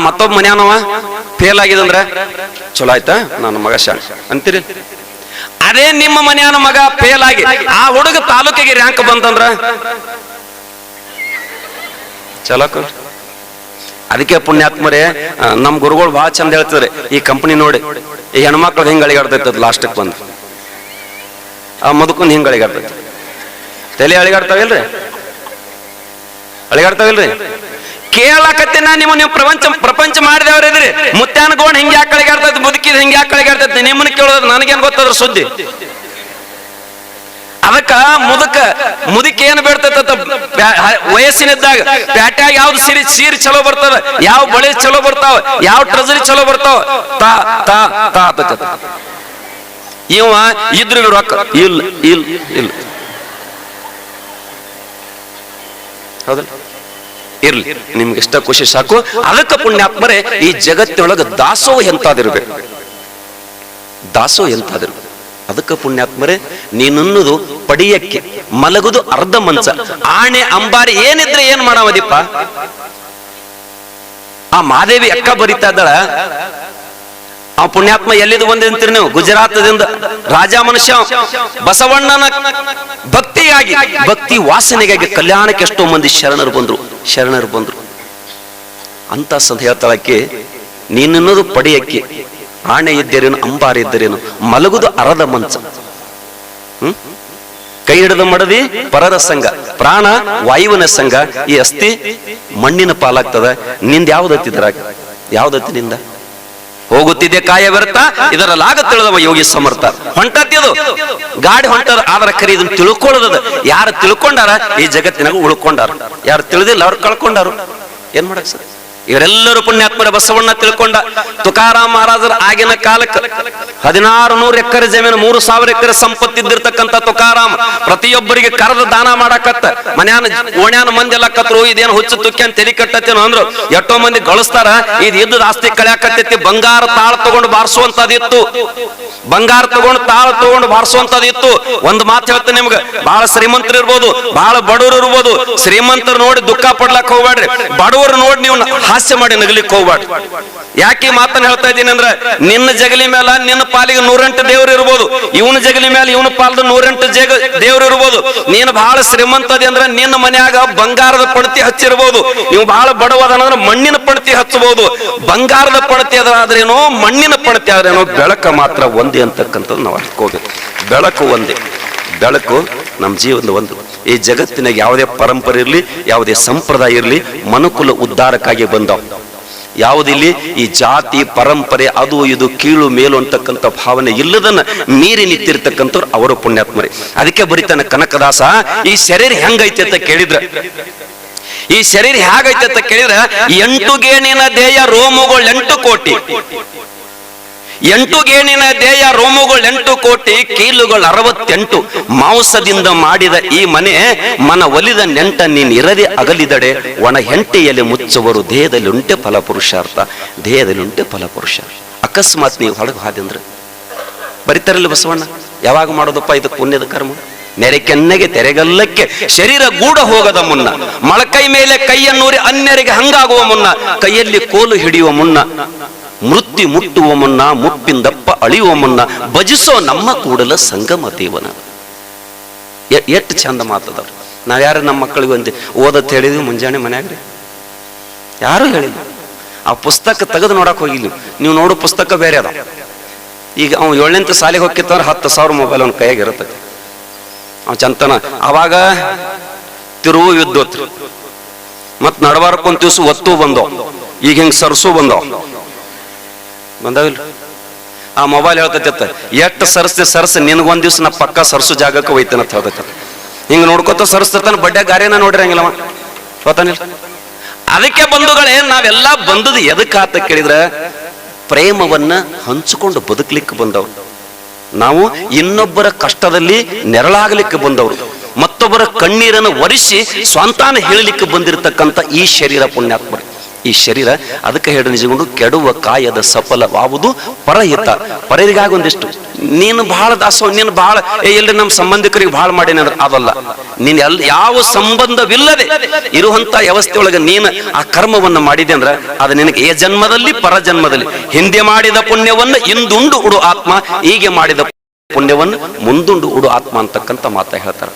ಮತ್ತೊಬ್ಬ ಮನ್ಯಾನವ ಫೇಲ್ ಆಗಿದಂದ್ರ ಚಲೋ ಆಯ್ತಾ? ನನ್ನ ಮಗ ಶಾಣ್. ಅಂತೀರಿ? ಅದೇ ನಿಮ್ಮ ಮನ್ಯಾನ ಮಗ ಫೇಲ್ ಆಗಿ ಆ ಹುಡುಗ ತಾಲೂಕಿಗೆ ರ್ಯಾಂಕ್ ಬಂತಂದ್ರ ಚಲೋ. ಅದಕ್ಕೆ ಪುಣ್ಯಾತ್ಮರೇ ನಮ್ಮ ನಮ್ ಗುರುಗಳು ಬಹಳ ಚಂದ ಹೇಳ್ತಿದ್ರೆ, ಈ ಕಂಪನಿ ನೋಡಿ, ಈ ಹೆಣ್ಮಕ್ಳು ಹೆಂಗ್ ಅಳಿಗಾಡ್ತೈತದ ಲಾಸ್ಟಿಗೆ ಬಂದು. ಆ ಮುದುಕನ್ ಹಿಂಗ್ ಅಳಿಗಾಡ್ತೈತಿ? ತಲೆ ಅಳಿಗಾಡ್ತಾವಿಲ್ರಿ ಅಳಿಗಾಡ್ತಾವಿಲ್ರಿ ಕೇಳಕತ್ತಿನ ನಿಮ್ಮ ನೀವು ಪ್ರಪಂಚ ಪ್ರಪಂಚ ಮಾಡಿದವ್ರಿದ್ರಿ ಮುತ್ಯಾನ ಗೋಣ್ ಹಿಂಗೆ ಯಾಕೆ ಅಳಿಗಾಡ್ತೈತಿ? ಮುದುಕಿದ ಹಿಂಗೆ ಯಾಕೆ ಅಳಿಗಾಡ್ತೈತಿ? ನಿಮ್ಮನ್ನ ಕೇಳೋದು ನನಗೇನ್ ಗೊತ್ತದ್ರ ಸುದ್ದಿ? ಅದಕ್ಕ ಮುದುಕ ಮುದುಕೇನ್ ಬೀಳ್ತೇತದ್ ಬೇಡ್ತೈತ ವಯಸ್ಸಿನಿದ್ದಾಗ ಪ್ಯಾಟ್ಯಾಗ ಯಾವ್ದು ಸಿರಿ ಸೀರೆ ಚಲೋ ಬರ್ತದ? ಯಾವ ಬಳೆ ಚಲೋ ಬರ್ತಾವ? ಯಾವ ಟ್ರೆಜರಿ ಚಲೋ ಬರ್ತಾವ? ತಾ ತಾ ತಾ ಇವ ಇದ್ರ ರೊಕ್ಕ. ಇಲ್ಲ ಇಲ್ಲ ಇಲ್ಲ. ಹೌದಲ್ಲ? ಇರ್ಲಿ, ನಿಮ್ಗೆ ಇಷ್ಟ ಖುಷಿ ಸಾಕು. ಅದಕ್ಕ ಪುಣ್ಯಾತ್ಮರೇ ಈ ಜಗತ್ತಿನೊಳಗ ದಾಸೋಹ ಎಂತಾದಿರ್ಬೇಕು. ದಾಸೋ ಎಂತಾದಿರ್ಬೇಕು. ಅದಕ್ಕೆ ಪುಣ್ಯಾತ್ಮರೆ ನೀನುದು ಪಡಿಯಕ್ಕೆ ಮಲಗುದು ಅರ್ಧ ಮಂಚ. ಆಣೆ, ಅಂಬಾರಿ ಏನಿದ್ರೆ ಏನ್ ಮಾಡಾವದಿಪ್ಪ? ಆ ಮಾದೇವಿ ಅಕ್ಕ ಬರಿತಾ ಇದ್ದಾಳ. ಆ ಪುಣ್ಯಾತ್ಮ ಎಲ್ಲಿದು ಬಂದಂತೀರಿ ನೀವು? ಗುಜರಾತದಿಂದ. ರಾಜ ಮನುಷ್ಯ, ಬಸವಣ್ಣನ ಭಕ್ತಿಯಾಗಿ ಭಕ್ತಿ ವಾಸನೆಗಾಗಿ ಕಲ್ಯಾಣಕ್ಕೆ ಎಷ್ಟೋ ಮಂದಿ ಶರಣರು ಬಂದ್ರು ಶರಣರು ಬಂದ್ರು. ಅಂತ ಸಂತ ಹೇಳ್ತಾಳಕ್ಕೆ, ನೀನನ್ನೋದು ಪಡೆಯಕ್ಕೆ ಆಣೆ ಇದ್ದರೇನು, ಅಂಬಾರ ಇದ್ದರೇನು, ಮಲಗುದು ಅರದ ಮಂಚ. ಹ್ಮ್? ಕೈ ಹಿಡಿದು ಮಡದಿ ಪರರ ಸಂಘ, ಪ್ರಾಣ ವಾಯುವಿನ ಸಂಘ, ಈ ಅಸ್ಥಿ ಮಣ್ಣಿನ ಪಾಲಾಗ್ತದ. ನಿಂದ ಯಾವ್ದತ್ತಿದ್ರಾಗ ಯಾವ್ದತ್ತಿ ನಿಂದ? ಹೋಗುತ್ತಿದೆ ಕಾಯ ವ್ಯರ್ಥ ಲಾಗ ತಿಳಿದವ ಯೋಗಿ ಸಮರ್ಥ. ಹೊಂಟದ್ದು ಗಾಡಿ ಹೊಂಟದ ಆದ್ರ ಕರಿ ಇದನ್ನ ತಿಳ್ಕೊಳ್ಳೋದದ. ಯಾರು ತಿಳ್ಕೊಂಡಾರ, ಈ ಜಗತ್ತಿನಾಗ ಉಳ್ಕೊಂಡಾರ. ಯಾರು ತಿಳಿದಿಲ್ಲ, ಅವ್ರು ಕಳ್ಕೊಂಡಾರು. ಏನ್ ಮಾಡಕ್ ಸರ್ ಇವರೆಲ್ಲರೂ ಪುಣ್ಯಾತ್ಮರ ಬಸವಣ್ಣ ತಿಳ್ಕೊಂಡ ತುಕಾರಾಮ್ ಮಹಾರಾಜರ ಆಗಿನ ಕಾಲಕ್ಕೆ ಹದಿನಾರು ನೂರು ಎಕರೆ ಜಮೀನು, ಮೂರು ಸಾವಿರ ಎಕರೆ ಸಂಪತ್ತಿದ್ದಿರ್ತಕ್ಕಂಥ ತುಕಾರಾಮ್ ಪ್ರತಿಯೊಬ್ಬರಿಗೆ ಕರೆದ ದಾನ ಮಾಡಕತ್ತ. ಮನ್ಯಾನ ಓಣ್ಯಾನ ಮಂದಿ ಎಲ್ಲ ಕತ್ರು, ಇದೇನು ಹುಚ್ಚು ತುಕ್ಕಿ ಅಂತ ತೆಲಿ ಕಟ್ಟತ್ತೇನೋ ಅಂದ್ರು. ಎಷ್ಟೋ ಮಂದಿ ಗಳಿಸ್ತಾರ, ಇದು ಇದ್ದದ ಆಸ್ತಿ ಕಳ್ಯಾಕತ್ತೈತಿ, ಬಂಗಾರ ತಾಳ ತಗೊಂಡು ಬಾರಿಸುವಂತದಿತ್ತು ಬಂಗಾರ ತಗೊಂಡು ತಾಳ ತಗೊಂಡು ಬಾರಿಸುವಂತದಿತ್ತು ಒಂದು ಮಾತು ಹೇಳ್ತೇನೆ ನಿಮ್ಗೆ ಬಹಳ ಶ್ರೀಮಂತರು ಇರ್ಬೋದು ಬಹಳ ಬಡವರು ಇರ್ಬೋದು, ಶ್ರೀಮಂತರು ನೋಡಿ ದುಃಖ ಪಡ್ಲಕ್ ಹೋಗ್ಬೇಡ್ರಿ ಬಡವರು ನೋಡಿ ನೀವು ಹಾಸ್ಯ ಮಾಡಿ ನಗಲಿಕ್ಕೆ ಹೋಗ್ಬಾರ್ದು. ಯಾಕೆ ಮಾತನ್ನ ಹೇಳ್ತಾ ಇದ್ದೀನಿ ಅಂದ್ರೆ, ನಿನ್ನ ಜಗಲಿ ಮೇಲ ನಿನ್ನ ಪಾಲಿಗೆ ನೂರೆಂಟು ದೇವ್ರು ಇರ್ಬೋದು. ಇವನ ಜಗಲಿ ಮೇಲೆ ಇವನ ಪಾಲದ ನೂರೆಂಟು ಜಗ ದೇವ್ರು ಇರ್ಬೋದು. ನೀನು ಬಹಳ ಶ್ರೀಮಂತದಿ ಅಂದ್ರೆ ನಿನ್ನ ಮನ್ಯಾಗ ಬಂಗಾರದ ಪಣತಿ ಹಚ್ಚಿರ್ಬೋದು. ನೀವು ಬಹಳ ಬಡವಾದ ಅಂದ್ರೆ ಮಣ್ಣಿನ ಪಣತಿ ಹಚ್ಚಬಹುದು ಬಂಗಾರದ ಪಣತಿ ಅದಾದ್ರೇನೋ ಮಣ್ಣಿನ ಪಣತಿ ಆದ್ರೇನೋ ಬೆಳಕ ಮಾತ್ರ ಒಂದೇ ಅಂತಕ್ಕಂಥದ್ದು ನಾವು ಅರ್ಥಕೋಬೇಕು ಬೆಳಕು ಒಂದೇ. ಬೆಳಕು ನಮ್ಮ ಜೀವನದ ಒಂದು. ಈ ಜಗತ್ತಿನಾಗ ಯಾವುದೇ ಪರಂಪರೆ ಇರಲಿ, ಯಾವುದೇ ಸಂಪ್ರದಾಯ ಇರಲಿ, ಮನುಕುಲ ಉದ್ಧಾರಕ್ಕಾಗಿ ಬಂದವು ಯಾವುದಿಲ್ಲಿ ಈ ಜಾತಿ, ಪರಂಪರೆ, ಅದು ಇದು ಕೀಳು ಮೇಲು ಅಂತಕ್ಕಂಥ ಭಾವನೆ ಇಲ್ಲದನ್ನ ಮೀರಿ ನಿಂತಿರ್ತಕ್ಕಂಥವ್ರು ಅವರು ಪುಣ್ಯಾತ್ಮರಿ. ಅದಕ್ಕೆ ಬರೀತಾನೆ ಕನಕದಾಸ, ಈ ಶರೀರ ಹೆಂಗೈತೆ ಅಂತ ಕೇಳಿದ್ರ. ಈ ಶರೀರ ಹೇಗೈತೆ ಅಂತ ಕೇಳಿದ್ರ, ಎಂಟು ಗೇಣಿನ ದೇಹ ರೋಮಗಳು ಎಂಟು ಕೋಟಿ. ಎಂಟು ಗೇಣಿನ ದೇಯ ರೋಮಗಳು ಎಂಟು ಕೋಟಿ, ಕೀಲುಗಳು ಅರವತ್ತೆಂಟು. ಮಾಂಸದಿಂದ ಮಾಡಿದ ಈ ಮನೆ ಮನ ಒಲಿದ ನೆಂಟ ನೀನ್ ಇರದೆ ಅಗಲಿದಡೆ. ಒಣ ಹೆಂಟೆಯಲ್ಲಿ ಮುಚ್ಚುವರು, ದೇಹದಲ್ಲಿ ಉಂಟೆ ಫಲ ಪುರುಷಾರ್ಥ. ದೇಹದಲ್ಲಿ ಉಂಟೆ ಫಲ ಪುರುಷ ಅಕಸ್ಮಾತ್ ನೀವು ಹೊಳಗೆ ಹಾದಿಂದ್ರೆ ಬರಿತಾರಲ್ಲ ಬಸವಣ್ಣ? ಯಾವಾಗ ಮಾಡೋದಪ್ಪ ಇದು ಪುಣ್ಯದ ಕರ್ಮ? ನೆರೆ ಕೆನ್ನೆಗೆ, ತೆರೆಗಲ್ಲಕ್ಕೆ, ಶರೀರ ಗೂಡ ಹೋಗದ ಮುನ್ನ. ಮಳಕೈ ಮೇಲೆ ಕೈಯನ್ನೂರಿ ಅನ್ಯರಿಗೆ ಹಂಗಾಗುವ ಮುನ್ನ. ಕೈಯಲ್ಲಿ ಕೋಲು ಹಿಡಿಯುವ ಮುನ್ನ. ಮೃತ್ಯು ಮುಟ್ಟುವ ಮುನ್ನ, ಮುಪ್ಪಿಂದಪ್ಪ ಅಳಿಯುವ ಮುನ್ನ ಭಜಿಸೋ ನಮ್ಮ ಕೂಡಲ ಸಂಗಮ ದೇವನ. ಎಷ್ಟು ಚಂದ ಮಾತದವ್ರು. ನಾವ್ಯಾರು ನಮ್ಮ ಮಕ್ಕಳಿಗೆ ಒಂದು ಓದತ್ ಹೇಳಿದ್ವಿ, ಮುಂಜಾನೆ ಮನ್ಯಾಗ್ರಿ ಯಾರು ಹೇಳಿಲ್ಲ. ಆ ಪುಸ್ತಕ ತೆಗೆದು ನೋಡಕ್ ಹೋಗಿಲ್ಲ ನೀವು. ನೋಡೋ ಪುಸ್ತಕ ಬೇರೆ ಅದ. ಈಗ ಅವ್ನು ಏಳನೇಂತ ಸಾಲಿಗೆ ಹೋಗಿತ್ತಂದ್ರೆ ಹತ್ತು ಸಾವಿರ ಮೊಬೈಲ್ ಅವ್ನ ಕೈಯಾಗ ಇರ್ತೈತಿ. ಅವ್ ಚಂತನ, ಅವಾಗ ತಿರುವು ಯುದ್ಧ ಮತ್ ನಡಬಾರಕ್ ದಿವಸ ಒತ್ತು ಬಂದೋ. ಈಗ ಹೆಂಗ್ ಸರ್ಸು ಬಂದವ್ ಬಂದಾವಿಲ್ಲ. ಆ ಮೊಬೈಲ್ ಹೇಳ್ತೈತೆ ಎಷ್ಟು ಸರ್ಸಿ ಸರಸ, ನಿನಗೊಂದ್ ದಿವ್ಸ ನಾ ಪಕ್ಕ ಸರಸು ಜಾಗಕ್ಕೆ ಒಯ್ತೇನೆ ಅಂತ ಹೇಳ್ತೈತೆ. ಹಿಂಗ್ ನೋಡ್ಕೊತ ಸರ್ಸ್ತಾನ ಬಡ್ಡೆ ಗಾರಿನ ನೋಡಿರಂಗಿಲ್ಲವ. ಗೊತ್ತಾನಿಲ್ಲ. ಅದಕ್ಕೆ ಬಂಧುಗಳೇ, ನಾವೆಲ್ಲ ಬಂದದ್ದು ಎದಕ್ಕೆ ಆತ ಕೇಳಿದ್ರ, ಪ್ರೇಮವನ್ನ ಹಂಚಿಕೊಂಡು ಬದುಕಲಿಕ್ಕೆ ಬಂದವರು. ನಾವು ಇನ್ನೊಬ್ಬರ ಕಷ್ಟದಲ್ಲಿ ನೆರಳಾಗಲಿಕ್ಕೆ ಬಂದವರು. ಮತ್ತೊಬ್ಬರ ಕಣ್ಣೀರನ್ನು ಒರೆಸಿ ಸ್ವಂತಾನ ಹೇಳಲಿಕ್ಕೆ ಬಂದಿರತಕ್ಕಂಥ ಈ ಶರೀರ ಪುಣ್ಯಾತ್ಮರು. ಈ ಶರೀರ ಅದಕ್ಕೆ ಹೇಳಿ ನಿಜಗೊಂಡು ಕೆಡುವ ಕಾಯದ ಸಫಲವಾವುದು ಪರಹಿತ. ಪರರಿಗಾಗಿ ಒಂದಿಷ್ಟು, ನೀನು ಬಹಳ ದಾಸೋ, ನೀನು ಬಹಳ ಎಲ್ರಿ ನಮ್ಮ ಸಂಬಂಧಿಕರಿಗೆ ಬಹಳ ಮಾಡಿ ಅದಲ್ಲ. ನೀನು ಎಲ್, ಯಾವ ಸಂಬಂಧವಿಲ್ಲದೆ ಇರುವಂತ ವ್ಯವಸ್ಥೆಯೊಳಗೆ ನೀನು ಆ ಕರ್ಮವನ್ನು ಮಾಡಿದೆ ಅಂದ್ರೆ ಅದು ನಿನಗೆ ಏ ಜನ್ಮದಲ್ಲಿ, ಪರ ಜನ್ಮದಲ್ಲಿ. ಹಿಂದೆ ಮಾಡಿದ ಪುಣ್ಯವನ್ನು ಇಂದುಂಡು ಉಡು ಆತ್ಮ, ಹೀಗೆ ಮಾಡಿದ ಪುಣ್ಯವನ್ನು ಮುಂದುಂಡು ಉಡು ಆತ್ಮ ಅಂತಕ್ಕಂಥ ಮಾತ ಹೇಳ್ತಾರೆ.